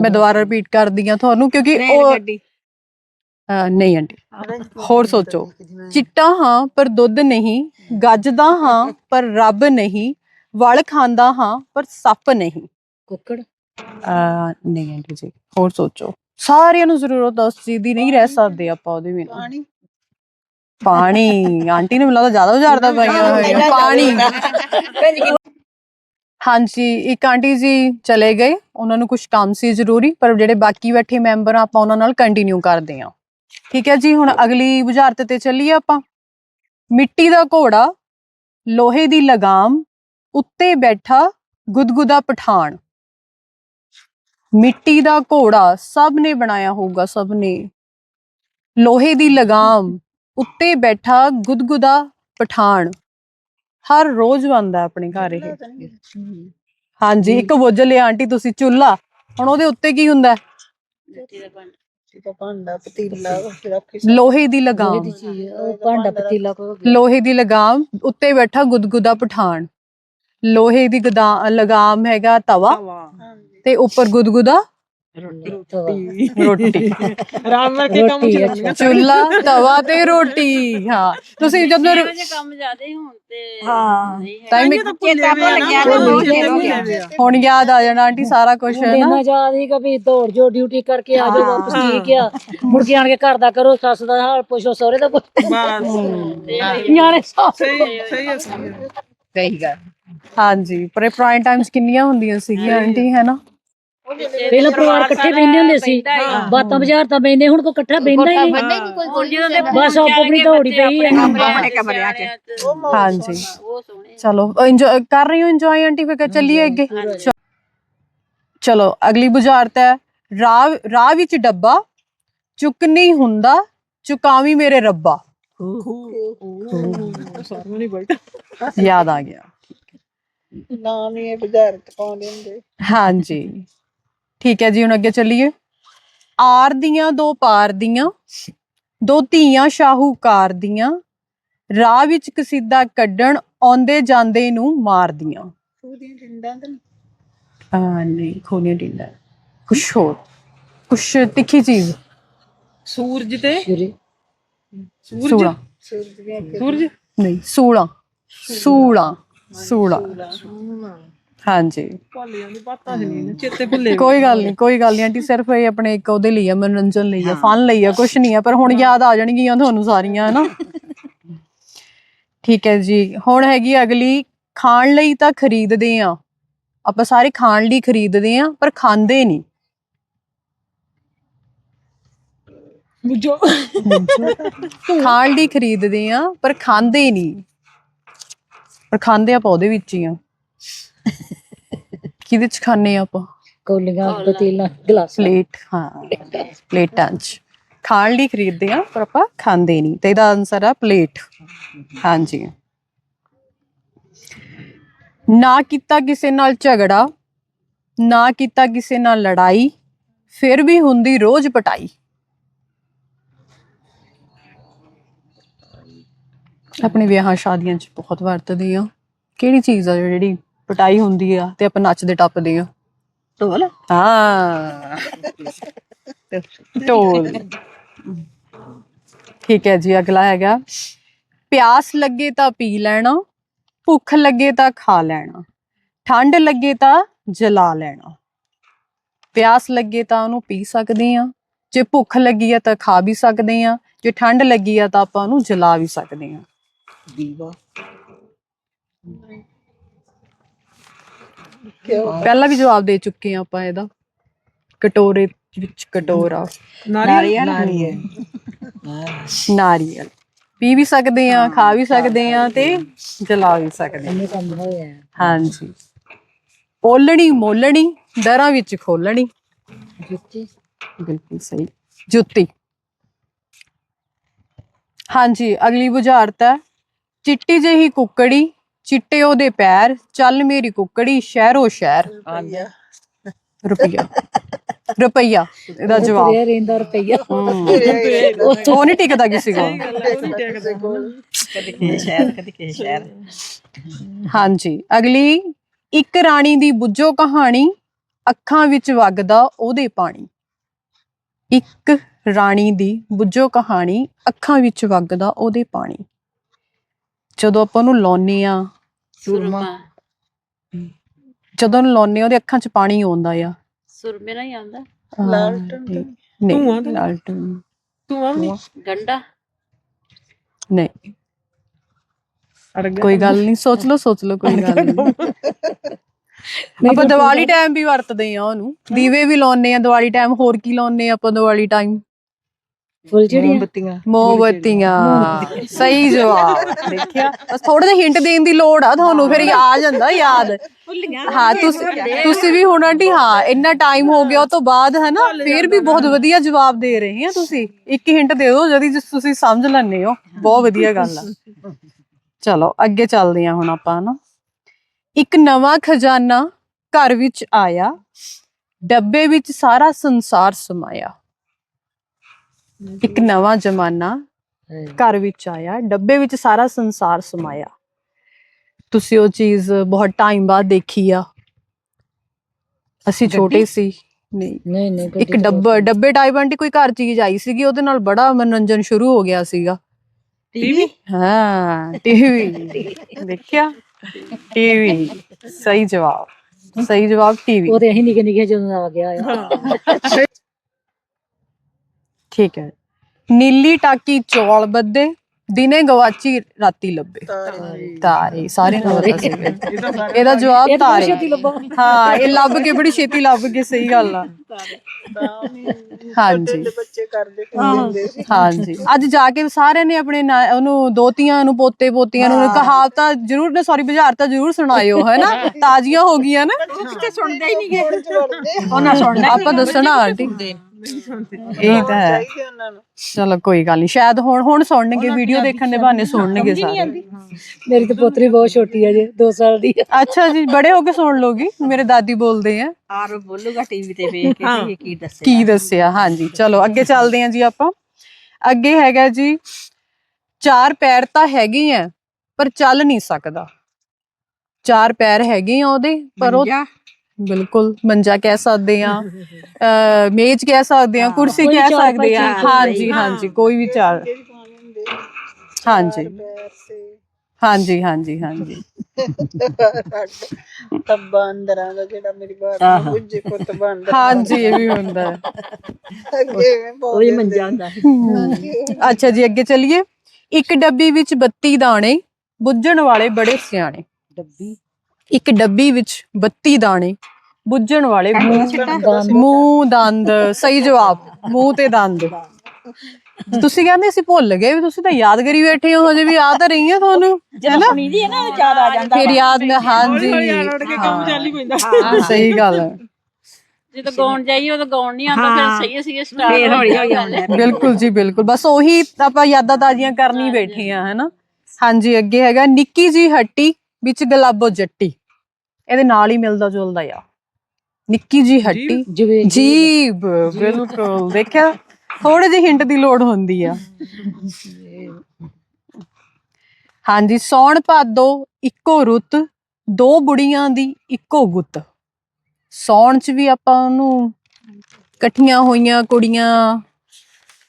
ਮੈਂ ਦੁਬਾਰਾ ਰਿਪੀਟ ਕਰਦੀ ਆ ਤੁਹਾਨੂੰ ਕਿਉਂਕਿ ਉਹ ਅਹ, ਨਹੀਂ ਆਂਟੀ ਹੋਰ ਸੋਚੋ। ਚਿੱਟਾ ਹਾਂ ਪਰ ਦੁੱਧ ਨਹੀਂ ਗੱਜਦਾ ਹਾਂ ਪਰ ਰੱਬ ਨਹੀਂ ਵਲ ਖਾਂਦਾ ਹਾਂ ਪਰ ਸੱਪ ਨਹੀਂ। ਕੁੱਕੜ? ਅਹ, ਨਹੀਂ ਆਂਟੀ ਜੀ ਹੋਰ ਸੋਚੋ। ਸਾਰਿਆਂ ਨੂੰ ਜ਼ਰੂਰਤ ਉਸ ਚੀਜ਼ ਦੀ ਨਹੀਂ ਰਹਿ ਸਕਦੇ ਆਪਾਂ ਉਹਦੇ ਬਿਨਾਂ। ਪਾਣੀ। ਪਾਣੀ ਆਂਟੀ ਨੇ ਮੈਨੂੰ ਲੱਗਦਾ ਜ਼ਿਆਦਾ ਉਜਾਰਦਾ ਪਈਆਂ ਹੋਈਆਂ। ਪਾਣੀ। ਹਾਂਜੀ, ਇੱਕ ਆਂਟੀ ਜੀ ਚਲੇ ਗਏ। ਉਹਨਾਂ ਨੂੰ ਕੁਝ ਕੰਮ ਸੀ ਜ਼ਰੂਰੀ, ਪਰ ਜਿਹੜੇ ਬਾਕੀ ਬੈਠੇ ਮੈਂਬਰ ਆ, ਆਪਾਂ ਉਹਨਾਂ ਨਾਲ ਕੰਟੀਨਿਊ ਕਰਦੇ ਹਾਂ। ਠੀਕ ਹੈ ਜੀ, ਹੁਣ ਅਗਲੀ ਬੁਝਾਰਤ ਤੇ ਚੱਲੀਏ ਆਪਾਂ। ਮਿੱਟੀ ਦਾ ਘੋੜਾ, ਲੋਹੇ ਦੀ ਲਗਾਮ, ਉੱਤੇ ਬੈਠਾ ਗੁਦਗੁਦਾ ਪਠਾਨ। ਮਿੱਟੀ ਦਾ ਘੋੜਾ ਸਭ ਨੇ ਬਣਾਇਆ ਹੋਊਗਾ, ਸਭ ਨੇ। ਲੋਹੇ ਦੀ ਲਗਾਮ, ਉੱਤੇ ਬੈਠਾ ਗੁਦਗੁਦਾ ਪਠਾਨ। ਹਰ ਰੋਜ਼ ਬਣਦਾ ਆਪਣੇ ਘਰ ਇਹ। ਹਾਂਜੀ ਇੱਕ ਬੁੱਝ ਲਿਆ ਆਂਟੀ ਤੁਸੀਂ ਚੁੱਲਾ ਹੁਣ ਉਹਦੇ ਉੱਤੇ ਕੀ ਹੁੰਦਾ ਹੈ? ਤਾਂ ਭਾਂਡਾ ਪਤੀਲਾ ਰੱਖੀ ਲੋਹੇ ਦੀ ਲਗਾਮ। ਦੀ ਚੀਜ਼ ਆ, ਉਹ ਭਾਂਡਾ ਪਤੀਲਾ ਕੋ ਲੋਹੇ ਦੀ ਲਗਾਮ ਉੱਤੇ ਬੈਠਾ ਗੁਦਗੁਦਾ ਪਠਾਨ। ਲੋਹੇ ਦੀ ਗਦਾ- ਲਗਾਮ ਹੈਗਾ ਤਵਾ। ਤੇ ਉੱਪਰ ਗੁਦਗੁਦਾ ਰੋਟੀ। ਰਾਮ ਨਾਲ ਕੇ ਕੰਮ ਰੋਟੀ ਚੱਲਣੀਆਂ ਚੁੱਲਾ ਤਵਾ ਤੇ ਰੋਟੀ। ਹਾਂ। ਤੁਸੀਂ ਜਦੋਂ ਕੰਮ ਜ਼ਿਆਦੇ ਹੋਣ ਤੇ ਹਾਂ। ਹੈ। ਟਾਈਮ ਚੇਤਾ ਭੁੱਲ ਗਿਆ ਨਾ, ਹੋ। ਹੁਣ। ਯਾਦ ਆ ਜਾਣਾ ਆਂਟੀ ਸਾਰਾ ਕੁਝ ਹੈ ਨਾ ਦੇਣਾ ਯਾਦ ਸੀਗਾ ਵੀ ਦੌੜ ਜੋ ਡਿਊਟੀ ਕਰਕੇ ਆ ਜਾਓ ਵਾਪਸ ਠੀਕ ਆ। ਮੁੜ ਕੇ ਆਣ ਕੇ ਘਰ ਦਾ ਕਰੋ ਸੱਸ ਦਾ ਹਾਲ ਪੁੱਛੋ ਸਹੁਰੇ ਦਾ ਪੁੱਛੋ। ਬਸ। ਨਿਆਣੇ ਸਹੀ ਸਹੀ ਹੈ ਸਹੀ ਹੈ। ਹਾਂਜੀ। ਪਰ ਪੁਰਾਣੇ ਟਾਈਮਸ ਕਿੰਨੀਆਂ ਹੁੰਦੀਆਂ ਸੀਗੀਆਂ ਆਂਟੀ ਹੈ। ਨਾ ਪਹਿਲਾਂ ਪਰਿਵਾਰ ਇਕੱਠੇ ਬੈਠੇ ਹੁੰਦੇ ਸੀ। ਬਾਤਾਂ ਬਾਜ਼ਾਰ ਤਾਂ ਬੈਠੇ ਹੁਣ ਕੋਈ ਇਕੱਠਾ ਬੈਠਾ ਹੀ ਨਹੀਂ। ਬਸ ਆਪੋ ਆਪਣੀ ਦੌੜੀ ਪਈ ਹੈ। ਆਪਣੇ ਕਮਰਿਆਂ 'ਚ। ਹਾਂਜੀ। ਚਲੋ ਇੰਜੋਏ ਕਰ ਰਹੀ ਹੋ ਇੰਜੋਏ ਆਂਟੀ ਫਿਰ ਚੱਲੀਏ ਅੱਗੇ? ਚਲੋ ਅਗਲੀ ਬੁਝਾਰਤ ਹੈ। ਰਾਹ ਰਾਹ ਵਿੱਚ ਡੱਬਾ ਚੁੱਕ ਨਹੀਂ ਹੁੰਦਾ ਚੁਕਾਵੀ ਮੇਰੇ ਰੱਬਾ। ਯਾਦ ਆ ਗਿਆ। ਨਾਮ ਹੀ ਇਹ ਬਾਜ਼ਾਰ ਚ ਪਾਉਂਦੇ ਹੁੰਦੇ। ਹਾਂਜੀ। ਠੀਕ ਹੈ ਜੀ ਹੁਣ ਅੱਗੇ ਚੱਲੀਏ। ਆਰ ਦੀਆਂ ਦੋ ਪਾਰ ਦੀਆਂ ਦੋ ਧੀਆਂ ਸ਼ਾਹੂਕਾਰ ਦੀਆਂ ਰਾਹ ਵਿੱਚ ਕਸੀਦਾ ਕੱਢਣ ਆਉਂਦੇ ਜਾਂਦੇ ਨੂੰ ਮਾਰਦੀਆਂ ਉਹਦੀਆਂ ਡਿੰਡਾਂ ਤੇ ਆ ਨਹੀਂ ਖੋਨੀਆਂ ਢਿੱਲਾ ਕੁਛ ਹੋਰ ਕੁਛ ਤਿੱਖੀ ਚੀਜ਼। ਸੂਰਜ ਤੇ? ਸੂਰਜ। ਸੂਰਜ? ਨਹੀਂ ਸੂਲਾ। ਸੂਲਾ। ਸੂਲਾ। ਹਾਂਜੀ। ਭੁੱਲ ਜਾਂਦੀ ਪਤਾ ਨਹੀਂ ਚੇਤੇ ਭੁੱਲੇ ਕੋਈ ਗੱਲ ਨਹੀਂ ਕੋਈ ਗੱਲ ਨਹੀਂ ਆਂਟੀ ਸਿਰਫ ਇਹ ਆਪਣੇ ਇੱਕ ਉਹਦੇ ਲਈ ਆ ਮਨੋਰੰਜਨ ਲਈ ਆ ਫਨ ਲਈ ਆ ਕੁਛ ਨਹੀਂ ਆ ਪਰ ਹੁਣ ਯਾਦ ਆ ਜਾਣਗੀਆਂ ਤੁਹਾਨੂੰ ਸਾਰੀਆਂ ਹਨਾ? ਠੀਕ ਹੈ ਜੀ ਹੁਣ ਹੈਗੀ ਅਗਲੀ ਖਾਣ ਲਈ ਤਾਂ ਖਰੀਦਦੇ ਆ। ਆਪਾਂ ਸਾਰੇ ਖਾਣ ਲਈ ਖਰੀਦਦੇ ਆ ਪਰ ਖਾਂਦੇ ਨਹੀਂ। ਮੁਝੋ ਖਾਣ ਲਈ ਖਰੀਦਦੇ ਆ ਪਰ ਖਾਂਦੇ ਨਹੀਂ। ਪਰ ਖਾਂਦੇ ਆਪਾਂ ਉਹਦੇ ਵਿੱਚ ਹੀ ਆ। ਕਿਹਦੇ ਚ ਖਾਂਦੇ ਆ ਆਪਾਂ? ਕੌਲੀਆਂ ਪਤੀਲਾ ਗਲਾਸ। ਪਲੇਟ ਹਾਂ। ਪਲੇਟਾਂ 'ਚ। ਖਾਣ ਲਈ ਖਰੀਦਦੇ ਆ ਪਰ ਆਪਾਂ ਖਾਂਦੇ ਨਹੀਂ। ਤੇ ਇਹਦਾ ਆਨਸਰ ਆ ਪਲੇਟ। ਹਾਂਜੀ। ਨਾ ਕੀਤਾ ਕਿਸੇ ਨਾਲ ਝਗੜਾ ਨਾ ਕੀਤਾ ਕਿਸੇ ਨਾਲ ਲੜਾਈ ਫਿਰ ਵੀ ਹੁੰਦੀ ਰੋਜ਼ ਪਟਾਈ। ਆਪਣੇ ਵਿਆਹਾਂ ਸ਼ਾਦੀਆਂ 'ਚ ਬਹੁਤ ਵਰਤਦੇ ਆ ਕਿਹੜੀ ਚੀਜ਼ ਆ ਜਿਹੜੀ ਪਟਾਈ ਹੁੰਦੀ ਆ ਤੇ ਆਪਾਂ ਨੱਚਦੇ ਟੱਪਦੇ ਆ। ਢੋਲ? ਹਾਂ। ਢੋਲ। ਠੀਕ ਹੈ ਜੀ ਅਗਲਾ ਹੈਗਾ। ਪਿਆਸ ਲੱਗੇ ਤਾਂ ਪੀ ਲੈਣਾ ਭੁੱਖ ਲੱਗੇ ਤਾਂ ਖਾ ਲੈਣਾ ਠੰਡ ਲੱਗੇ ਤਾਂ ਜਲਾ ਲੈਣਾ। ਪਿਆਸ ਲੱਗੇ ਤਾਂ ਉਹਨੂੰ ਪੀ ਸਕਦੇ ਆ ਜੇ ਭੁੱਖ ਲੱਗੀ ਆ ਤਾਂ ਖਾ ਵੀ ਸਕਦੇ ਆ ਜੇ ਠੰਡ ਲੱਗੀ ਆ ਤਾਂ ਆਪਾਂ ਉਹਨੂੰ ਜਲਾ ਵੀ ਸਕਦੇ ਆ ਦੀਵਾ। ਪਹਿਲਾਂ ਵੀ ਜਵਾਬ ਦੇ ਚੁੱਕੇ ਆ ਆਪਾਂ ਇਹਦਾ। ਕਟੋਰੇ ਵਿੱਚ ਕਟੋਰਾ। ਨਾਰੀਅਲ? ਨਾਰੀਅਲ। ਨਾਰੀਅਲ। ਪੀ ਵੀ ਸਕਦੇ ਆ ਖਾ ਵੀ ਸਕਦੇ ਆ ਤੇ ਜਲਾ ਵੀ ਸਕਦੇ ਆ ਇਹ ਕੰਮ ਹੋਇਆ ਹਾਂਜੀ। ਓਲਣੀ ਮੋਲਣੀ ਦਰਾਂ ਵਿੱਚ ਖੋਲਣੀ। ਜੁੱਤੀ? ਬਿਲਕੁਲ ਸਹੀ। ਜੁੱਤੀ। ਹਾਂਜੀ ਅਗਲੀ ਬੁਝਾਰਤ ਹੈ। ਚਿੱਟੀ ਜਿਹੀ ਕੁੱਕੜੀ ਚਿੱਟੇ ਉਹਦੇ ਪੈਰ ਚੱਲ ਮੇਰੀ ਕੁੱਕੜੀ ਸ਼ਹਿਰੋ ਸ਼ਹਿਰ। ਰੁਪਈਆ। ਰੁਪਈਆ ਇਹਦਾ ਜਵਾਬ। ਇਹ ਰਹਿੰਦਾ ਰੁਪਈਆ। ਉਹ ਨਹੀਂ ਟਿਕਦਾ ਕਿਸੇ ਕੋਲ। ਕਦੇ ਕਿਸੇ ਸ਼ਹਿਰ ਕਦੇ ਕਿਸੇ ਸ਼ਹਿਰ। ਹਾਂਜੀ ਅਗਲੀ। ਇੱਕ ਰਾਣੀ ਦੀ ਬੁੱਝੋ ਕਹਾਣੀ ਅੱਖਾਂ ਵਿੱਚ ਵਗਦਾ ਉਹਦੇ ਪਾਣੀ। ਇੱਕ ਰਾਣੀ ਦੀ ਬੁੱਝੋ ਕਹਾਣੀ ਅੱਖਾਂ ਵਿੱਚ ਵਗਦਾ ਉਹਦੇ ਪਾਣੀ। ਜਦੋਂ ਆਪਾਂ ਉਹਨੂੰ ਲਾਉਨੇ ਆ ਸੁਰਮਾ। ਜਦੋਂ ਉਹਨੂੰ ਲਾਉਨੇ ਆ ਉਹਦੇ ਅੱਖਾਂ 'ਚ ਪਾਣੀ ਆਉਂਦਾ ਆ। ਸੁਰਮੇ ਨਾਲ ਹੀ ਆਉਂਦਾ। ਹਾਂ, ਲਾਲਟਨ ਨਹੀਂ, ਧੂੰਆਂ ਨਹੀਂ। ਤਾਂ- ਲਾਲਟਨ। ਤੂੰ ਆ ਨਹੀਂ। ਗੰਡਾ। ਨਹੀਂ। ਅੜ ਗਿਆ ਕੋਈ ਗੱਲ ਨਹੀਂ। ਸੋਚ ਲਓ ਸੋਚ ਲਓ ਕੋਈ ਗੱਲ ਨਹੀਂ। ਆਪਾਂ ਦੀਵਾਲੀ ਟਾਈਮ ਵੀ ਵਰਤਦੇ ਆ ਉਹਨੂੰ। ਦੀਵੇ ਵੀ ਲਾਉਨੇ ਆ ਦੀਵਾਲੀ ਟਾਈਮ ਹੋਰ ਕੀ ਲਾਉਨੇ ਆ ਆਪਾਂ ਦੀਵਾਲੀ ਟਾਈਮ ਫੁੱਲ ਜਿਹੜੀਆਂ ਮੋਮਬੱਤੀਆਂ। ਸਹੀ ਜਵਾਬ। ਦੇਖਿਆ। ਬਸ ਥੋੜਾ ਜਿਹਾ ਹਿੰਟ ਦੇਣ ਦੀ ਲੋੜ ਆ ਤੁਹਾਨੂੰ ਫਿਰ ਆ ਜਾਂਦਾ ਯਾਦ। ਹਾਂ ਤੁਸੀਂ ਤੁਸੀਂ ਵੀ ਹੁਣ ਆਂਟੀ ਹਾਂ ਇੰਨਾ ਟਾਈਮ ਹੋ ਗਿਆ ਉਹ ਤੋਂ ਬਾਅਦ ਹੈ ਨਾ ਫਿਰ ਵੀ ਬਹੁਤ ਵਧੀਆ ਜਵਾਬ ਦੇ ਰਹੇ ਆ ਤੁਸੀਂ। ਇੱਕ ਹਿੰਟ ਦੇ ਦਿਓ ਜਦੀ ਜਿਸ ਤੁਸੀਂ ਸਮਝ ਲੈਂਦੇ ਹੋ। ਬਹੁਤ ਵਧੀਆ ਗੱਲ ਆ। ਚਲੋ ਅੱਗੇ ਚੱਲਦੇ ਆ ਹੁਣ ਆਪਾਂ ਨਾ ਇੱਕ ਨਵਾਂ ਖਜ਼ਾਨਾ ਘਰ ਵਿੱਚ ਆਇਆ। ਡੱਬੇ ਵਿੱਚ ਸਾਰਾ ਸੰਸਾਰ ਸਮਾਇਆ। ਇੱਕ ਨਵਾਂ ਜ਼ਮਾਨਾ ਘਰ ਵਿੱਚ ਆਇਆ ਡੱਬੇ ਵਿੱਚ ਸਾਰਾ ਸੰਸਾਰ ਸਮਾਇਆ। ਤੁਸੀਂ ਉਹ ਚੀਜ਼ ਬਹੁਤ ਟਾਈਮ ਬਾਅਦ ਦੇਖੀ ਆ। ਅਸੀਂ ਛੋਟੇ ਸੀ। ਨਹੀਂ। ਨਹੀਂ ਨਹੀਂ ਇੱਕ ਡੱਬਾ ਡੱਬੇ ਟਾਈਪ ਆਂਟੀ ਕੋਈ ਘਰ ਚੀਜ਼ ਆਈ ਸੀਗੀ ਉਹਦੇ ਨਾਲ ਬੜਾ ਮਨੋਰੰਜਨ ਸ਼ੁਰੂ ਹੋ ਗਿਆ ਸੀਗਾ। ਟੀਵੀ? ਹਾਂ ਟੀਵੀ। ਦੇਖਿਆ? ਟੀਵੀ। ਸਹੀ ਜਵਾਬ। ਸਹੀ ਜਵਾਬ ਟੀਵੀ। ਉਹ ਤੇ ਅਸੀਂ ਨਿੱਕੇ ਨਿੱਕੇ ਜਦੋਂ ਆ ਗਿਆ ਠੀਕ ਹੈ। ਨੀਲੀ ਟਾਕੀ ਚੌਲ ਬੱਦੇ ਦਿਨੇ ਗਵਾਚੀ ਰਾਤੀ ਲੱਭੇ। ਤਾਰੇ। ਸਾਰੇ ਨੂੰ ਸੀਗਾ ਇਹਦਾ ਜਵਾਬ ਤਾਂ ਤਾਰੇ। ਹਾਂ ਇਹ ਲੱਭ ਕੇ ਬੜੀ ਛੇਤੀ ਲੱਭ ਕੇ ਸਹੀ ਗੱਲ ਆ। ਹਾਂਜੀ। ਬੱਚੇ ਕਰਦੇ ਹਾਂਜੀ। ਅੱਜ ਜਾ ਕੇ ਸਾਰਿਆਂ ਨੇ ਆਪਣੇ ਨਾ- ਉਹਨੂੰ ਦੋਤੀਆਂ ਨੂੰ ਪੋਤੇ ਪੋਤੀਆਂ ਨੂੰ ਕਹਾਵਤਾਂ ਜ਼ਰੂਰ ਨੇ ਸੌਰੀ ਬੁਝਾਰਤਾਂ ਜ਼ਰੂਰ ਸੁਣਾਇਓ ਹੈ। ਨਾ ਤਾਜ਼ੀਆਂ ਹੋ ਗਈਆਂ ਨਾ। ਕਿਤੇ ਸੁਣਦੇ ਹੀ ਨਹੀਂ ਗਏ ਵੜਦੇ ਉਹਨਾਂ ਸੁਣਨਾ ਆਪਾਂ ਦੱਸਣਾ ਆਂਟੀ। ਇਹ ਤਾਂ ਹੈ। ਚਾਹੀਦੇ ਉਹਨਾਂ ਨੂੰ। ਚਲੋ ਕੋਈ ਗੱਲ ਨਹੀਂ ਸ਼ਾਇਦ ਹੁਣ ਹੁਣ ਸੁਣਨਗੇ ਵੀਡੀਓ ਦੇਖਣ ਦੇ ਬਹਾਨੇ ਸੁਣਨਗੇ ਸਾਰੇ। ਮੇਰੀ ਤਾਂ ਪੋਤਰੀ ਬਹੁਤ ਛੋਟੀ ਹੈ ਜੇ 2 ਸਾਲ ਦੀ ਹੈ। ਅੱਛਾ ਜੀ ਬੜੇ ਹੋ ਕੇ ਸੁਣ ਲੋਗੀ ਮੇਰੇ ਦਾਦੀ ਬੋਲਦੇ ਆ। ਆਰ ਬੋਲੂਗਾ ਟੀਵੀ ਤੇ ਵੇਖ ਕੇ ਕਿ ਇਹ ਕੀ ਦੱਸੇ ਕੀ ਦੱਸਿਆ ਹਾਂਜੀ ਚਲੋ ਅੱਗੇ ਚੱਲਦੇ ਹਾਂ ਜੀ ਆਪਾਂ। ਅੱਗੇ ਹੈਗਾ ਜੀ ਚਾਰ ਪੈਰ ਤਾਂ ਹੈਗੇ ਆ ਪਰ ਚੱਲ ਨਹੀਂ ਸਕਦਾ। ਚਾਰ ਪੈਰ ਹੈਗੇ ਆ ਉਹਦੇ ਪਰ ਉਹ। ਬਿਲਕੁਲ ਮੰਜਾ ਕਹਿ ਸਕਦੇ ਆ ਮੇਜ਼ ਕਹਿ ਸਕਦੇ ਆ ਕੁਰਸੀ ਕਹਿ ਸਕਦੇ ਆ ਹਾਂਜੀ ਹਾਂਜੀ ਕੋਈ ਵੀ ਚਾਰ। ਹਾਂਜੀ। ਹਾਂਜੀ ਹਾਂਜੀ ਹਾਂਜੀ। ਤੱਬਾ ਅੰਦਰਾਂ ਦਾ ਜਿਹੜਾ ਮੇਰੀ ਬਾਤ ਬੁੱਝੇ ਪੁੱਤ ਬੰਦ ਹਾਂਜੀ ਇਹ ਵੀ ਹੁੰਦਾ। ਹੈ ਉਹ ਵੀ ਮੰਜਾ ਹੁੰਦਾ। ਅੱਛਾ ਜੀ ਅੱਗੇ ਚੱਲੀਏ। ਇੱਕ ਡੱਬੀ ਵਿੱਚ 32 ਦਾਣੇ ਬੁੱਝਣ ਵਾਲੇ ਬੜੇ ਸਿਆਣੇ। ਡੱਬੀ? ਇੱਕ ਡੱਬੀ ਵਿੱਚ 32 ਦਾਣੇ। ਬੁੱਝਣ ਵਾਲੇ ਮੂੰਹ ਦੰਦ। ਮੂੰਹ ਦੰਦ ਸਹੀ ਜਵਾਬ ਮੂੰਹ ਤੇ ਦੰਦ। ਤੁਸੀਂ ਕਹਿੰਦੇ ਅਸੀਂ ਭੁੱਲ ਗਏ ਵੀ ਤੁਸੀਂ ਤਾਂ ਯਾਦ ਕਰੀ ਬੈਠੇ ਹੋ ਹਜੇ ਵੀ ਯਾਦ ਤਾਂ ਰਹੀ ਹੈ ਤੁਹਾਨੂੰ ਜਦੋਂ ਸੁਣੀ ਦੀ ਹੈ ਨਾ ਉਹ ਚਾਰ ਆ ਜਾਂਦਾ ਫਿਰ ਯਾਦ ਮੈਂ ਹਾਂਜੀ। ਹਾਂ। ਸਹੀ ਗੱਲ ਹੈ। ਜਦੋਂ ਗਾਉਣ ਜਾਈਏ ਉਦੋਂ ਗਾਉਣ ਨਹੀਂ ਆਉਂਦਾ ਫਿਰ ਸਹੀ ਅਸੀਂ ਸਟਾਰਟ ਫੇਰ ਹੌਲੀ ਹੌਲੀ ਆਉਂਦਾ। ਬਿਲਕੁਲ ਜੀ ਬਿਲਕੁਲ। ਬਸ ਉਹੀ ਆਪਾਂ ਯਾਦਾਂ ਤਾਜ਼ੀਆਂ ਕਰਨੀ ਬੈਠੇ ਆ ਹੈਨਾ? ਹਾਂਜੀ ਅੱਗੇ ਹੈਗਾ ਨਿੱਕੀ ਜੀ ਹੱਟੀ ਵਿੱਚ ਗਲਾਬੋ ਜੱਟੀ। ਇਹਦੇ ਨਾਲ ਹੀ ਮਿਲਦਾ ਜੁਲਦਾ ਆ ਨਿੱਕੀ ਜੀ ਹੱਟੀ। ਜਿਵੇਂ ਜੀਬ ਬਿਲਕੁਲ। ਦੇਖਿਆ ਥੋੜੇ ਜਿਹੇ ਹਿੰਟ ਦੀ ਲੋੜ ਹੁੰਦੀ ਆ। ਹਾਂਜੀ ਸੌਣ ਭਾਦੋ ਇੱਕੋ ਰੁੱਤ। ਦੋ ਬੁੜੀਆਂ ਦੀ ਇੱਕੋ ਗੁੱਤ। ਸੌਣ ਚ ਵੀ ਆਪਾਂ ਉਹਨੂੰ ਇਕੱਠੀਆਂ ਹੋਈਆਂ ਕੁੜੀਆਂ।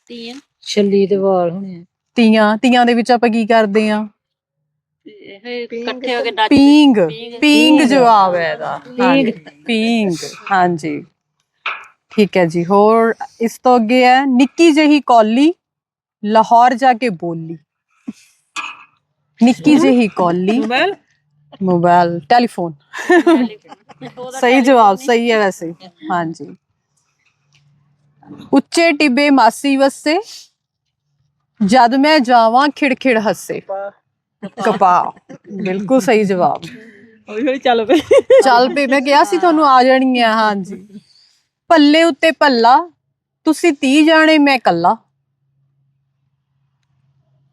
ਤੀਨ ਛੱਲੀ ਦੇ ਵਾਲ ਹੋਣੇ ਆ। ਤੀਆਂ ਤੀਆਂ ਦੇ ਵਿੱਚ ਆਪਾਂ ਕੀ ਕਰਦੇ ਆ? ਇਹ ਇਕੱਠੇ ਹੋ ਕੇ ਨੱਚ ਪੀਂਗ ਪੀਂਗ। ਪੀਂਗ ਜਵਾਬ ਹੈ ਇਹਦਾ। ਹਾਂਜੀ, ਪੀਂਗ ਹਾਂਜੀ। ਠੀਕ ਹੈ ਜੀ ਹੋਰ ਇਸ ਤੋਂ ਅੱਗੇ ਹੈ ਨਿੱਕੀ ਜਿਹੀ ਕੌਲੀ ਲਾਹੌਰ ਜਾ ਕੇ ਬੋਲੀ। ਨਿੱਕੀ ਜਿਹੀ ਕੌਲੀ। ਮੋਬਾਈਲ ਮੋਬਾਈਲ ਟੈਲੀਫੋਨ ਸਹੀ ਜਵਾਬ ਸਹੀ ਹੈ ਵੈਸੇ। ਹਾਂਜੀ। ਉੱਚੇ ਟਿੱਬੇ ਮਾਸੀ ਵਸੇ ਜਦ ਮੈਂ ਜਾਵਾਂ ਖਿੜਖਿੜ ਹੱਸੇ। ਕਪਾ ਬਿਲਕੁਲ ਸਹੀ ਜਵਾਬ। ਹੌਲੀ ਹੌਲੀ ਚੱਲ ਪਏ। ਚੱਲ ਪਈ ਮੈਂ ਕਿਹਾ ਸੀ ਤੁਹਾਨੂੰ ਆ ਜਾਣੀ ਆ ਹਾਂਜੀ। ਪੱਲੇ ਉੱਤੇ ਪੱਲਾ ਤੁਸੀਂ 30 ਜਾਣੇ ਮੈਂ ਕੱਲਾ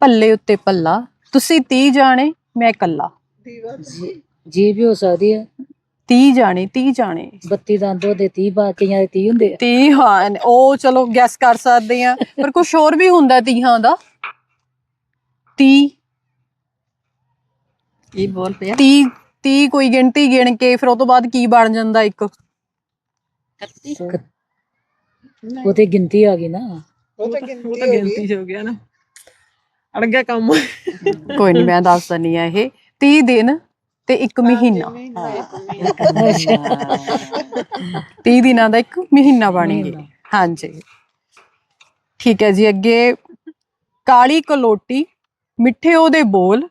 ਪੱਲੇ ਉੱਤੇ ਪੱਲਾ ਤੁਸੀਂ 30 ਜਾਣੇ ਮੈਂ ਕੱਲਾ ਜੀ- ਜੀ ਵੀ ਹੋ ਸਕਦੀ ਹੈ। 30 ਜਾਣੇ 30 ਜਾਣੇ। 32 ਦੰਦ ਉਹਦੇ 30 ਬਾਕੀਆਂ ਦੇ 30 ਹੁੰਦੇ ਆ। 30 ਹਾਂ ਉਹ ਚਲੋ ਗੈਸ ਕਰ ਸਕਦੇ ਆ। ਪਰ ਕੁਝ ਹੋਰ ਵੀ ਹੁੰਦਾ ਤੀਹਾਂ ਦਾ। 30 ਕੀ ਬੋਲ ਪਿਆ। 30 30 ਕੋਈ ਗਿਣਤੀ ਗਿਣ ਕੇ ਫਿਰ ਉਹ ਤੋਂ ਬਾਅਦ ਕੀ ਬਣ ਜਾਂਦਾ ਇੱਕ? ਉਹ ਤੇ ਗਿਣਤੀ ਆ ਗਈ ਨਾ। ਉਹ ਤਾਂ ਗਿਣਤੀ ਹੋ ਗਿਆ ਨਾ। ਅੜ ਗਿਆ ਕੰਮ। ਕੋਈ ਨਹੀਂ ਮੈਂ ਦੱਸ ਦਨੀ ਆ ਇਹ। 30 ਦਿਨ ਤੇ ਇੱਕ ਮਹੀਨਾ। 30 ਦਿਨਾਂ ਦਾ ਇੱਕ ਮਹੀਨਾ ਬਣ ਗਿਆ। ਹਾਂਜੀ। ਠੀਕ ਹੈ ਜੀ ਅੱਗੇ ਕਾਲੀ ਕਲੋਟੀ ਮਿੱਠੇ ਉਹਦੇ ਬੋਲ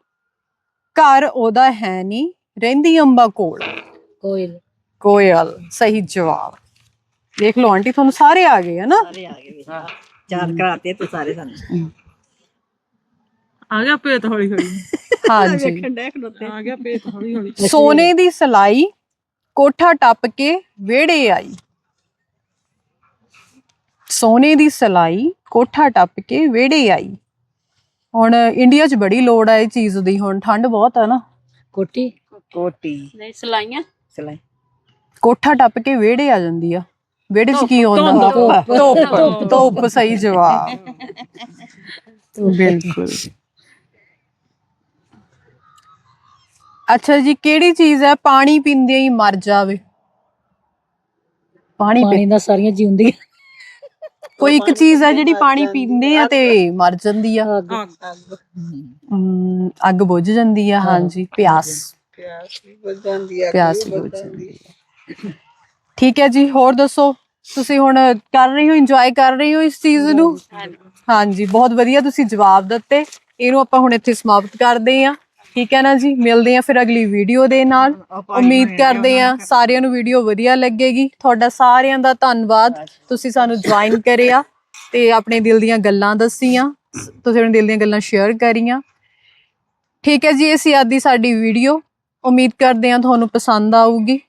ਘਰ ਉਹਦਾ ਹੈ ਨਹੀਂ ਰਹਿੰਦੀ ਅੰਬਾ ਕੋਲ। ਕੋਇਲ। ਕੋਇਲ ਸਹੀ ਜਵਾਬ। ਦੇਖ ਲਓ ਆਂਟੀ ਤੁਹਾਨੂੰ ਸਾਰੇ ਆ ਗਏ ਹੈ ਨਾ? ਸਾਰੇ ਆ ਗਏ ਵੀ ਚਾਰ ਕਰਾਤੇ ਤੂੰ ਸਾਰੇ ਸਾਨੂੰ। ਆ ਗਿਆ ਪੇਤ ਹੌਲੀ ਹੌਲੀ। ਹਾਂਜੀ। ਆ ਗਿਆ ਪੇਤ ਹੌਲੀ ਹੌਲੀ। ਸੋਨੇ ਦੀ ਸਲਾਈ ਕੋਠਾ ਟੱਪ ਕੇ ਵਿਹੜੇ ਆਈ। ਸੋਨੇ ਦੀ ਸਲਾਈ ਕੋਠਾ ਟੱਪ ਕੇ ਵਿਹੜੇ ਆਈ। ਹੁਣ ਇੰਡੀਆ 'ਚ ਬੜੀ ਲੋੜ ਆ ਇਹ ਚੀਜ਼ ਦੀ ਹੁਣ ਠੰਡ ਬਹੁਤ ਆ ਨਾ। ਕੋਟੀ? ਕੋਟੀ। ਨਹੀਂ ਸਲਾਈਆਂ? ਸਲਾਈ। ਕੋਠਾ ਟੱਪ ਕੇ ਵਿਹੜੇ ਆ ਜਾਂਦੀ ਆ। ਵਿਹੜੇ 'ਚ ਕੀ ਹੁੰਦਾ? ਧੁੱਪ। ਧੁੱਪ। ਸਹੀ ਜਵਾਬ। ਬਿਲਕੁਲ। ਅੱਛਾ ਜੀ ਕਿਹੜੀ ਚੀਜ਼ ਹੈ ਪਾਣੀ ਪੀਂਦੇ ਹੀ ਮਰ ਜਾਵੇ? ਪਾਣੀ ਪੀ ਪਾਣੀ ਦਾ ਸਾਰੀਆਂ ਜਿਉਂਦੀਆਂ। ਕੋਈ ਇੱਕ ਚੀਜ਼ ਹੈ ਜਿਹੜੀ ਪਾਣੀ ਪੀਂਦੇ ਆ ਤੇ ਮਰ ਜਾਂਦੀ ਆ। ਅੱਗ। ਅੱਗ ਬੁਝ ਜਾਂਦੀ ਆ ਹਾਂਜੀ ਪਿਆਸ। ਪਿਆਸ ਵੀ ਬੁੱਝ ਜਾਂਦੀ ਆ ਪਿਆਸ ਵੀ ਬੁਝ ਜਾਂਦੀ ਹੈ ਠੀਕ ਹੈ ਜੀ ਹੋਰ ਦੱਸੋ? ਤੁਸੀਂ ਹੁਣ ਕਰ ਰਹੇ ਹੋ ਇੰਜੋਏ ਕਰ ਰਹੇ ਹੋ ਇਸ ਚੀਜ਼ ਨੂੰ? ਹਾਂਜੀ ਬਹੁਤ ਵਧੀਆ ਤੁਸੀਂ ਜਵਾਬ ਦਿੱਤੇ। ਇਹਨੂੰ ਆਪਾਂ ਹੁਣ ਇੱਥੇ ਸਮਾਪਤ ਕਰਦੇ ਹਾਂ। ਠੀਕ ਹੈ ਨਾ ਜੀ? ਮਿਲਦੇ ਹਾਂ ਫਿਰ ਅਗਲੀ ਵੀਡੀਓ ਦੇ ਨਾਲ। ਉਮੀਦ ਕਰਦੇ ਹਾਂ ਸਾਰਿਆਂ ਨੂੰ ਵੀਡੀਓ ਵਧੀਆ ਲੱਗੇਗੀ। ਤੁਹਾਡਾ ਸਾਰਿਆਂ ਦਾ ਧੰਨਵਾਦ। ਤੁਸੀਂ ਸਾਨੂੰ ਜੁਆਇਨ ਕਰਿਆ ਤੇ ਆਪਣੇ ਦਿਲ ਦੀਆਂ ਗੱਲਾਂ ਦੱਸੀਆਂ। ਤੁਸੀਂ ਆਪਣੇ ਦਿਲ ਦੀਆਂ ਗੱਲਾਂ ਸ਼ੇਅਰ ਕਰੀਆਂ। ਠੀਕ ਹੈ ਜੀ ਇਹ ਸੀ ਅੱਜ ਦੀ ਸਾਡੀ ਵੀਡੀਓ ਉਮੀਦ ਕਰਦੇ ਹਾਂ ਤੁਹਾਨੂੰ ਪਸੰਦ ਆਊਗੀ।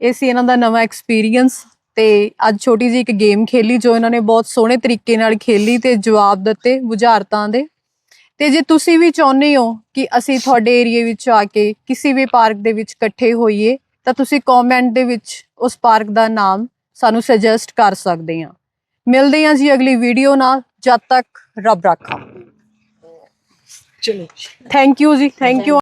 ਇਹ ਸੀ ਇਹਨਾਂ ਦਾ ਨਵਾਂ ਐਕਸਪੀਰੀਅੰਸ ਤੇ ਅੱਜ ਛੋਟੀ ਜਿਹੀ ਇੱਕ ਗੇਮ ਖੇਲੀ ਜੋ ਇਹਨਾਂ ਨੇ ਬਹੁਤ ਸੋਹਣੇ ਤਰੀਕੇ ਨਾਲ ਖੇਲੀ ਤੇ ਜਵਾਬ ਦਿੱਤੇ ਬੁਝਾਰਤਾਂ ਦੇ। ਤੇ ਜੇ ਤੁਸੀਂ ਵੀ ਚਾਹੁੰਦੇ ਹੋ ਕਿ ਅਸੀਂ ਤੁਹਾਡੇ ਏਰੀਆ ਵਿੱਚ ਆ ਕੇ ਕਿਸੇ ਵੀ ਪਾਰਕ ਦੇ ਵਿੱਚ ਇਕੱਠੇ ਹੋਈਏ ਤਾਂ ਤੁਸੀਂ ਕਮੈਂਟ ਦੇ ਵਿੱਚ ਉਸ ਪਾਰਕ ਦਾ ਨਾਮ ਸਾਨੂੰ ਸੁਜੈਸਟ ਕਰ ਸਕਦੇ ਹਾਂ। ਮਿਲਦੇ ਹਾਂ ਜੀ ਅਗਲੀ ਵੀਡੀਓ ਨਾਲ ਜਦ ਤੱਕ ਰੱਬ ਰਾਖਾ। ਚਲੋ ਥੈਂਕ ਯੂ ਜੀ ਥੈਂਕ ਯੂ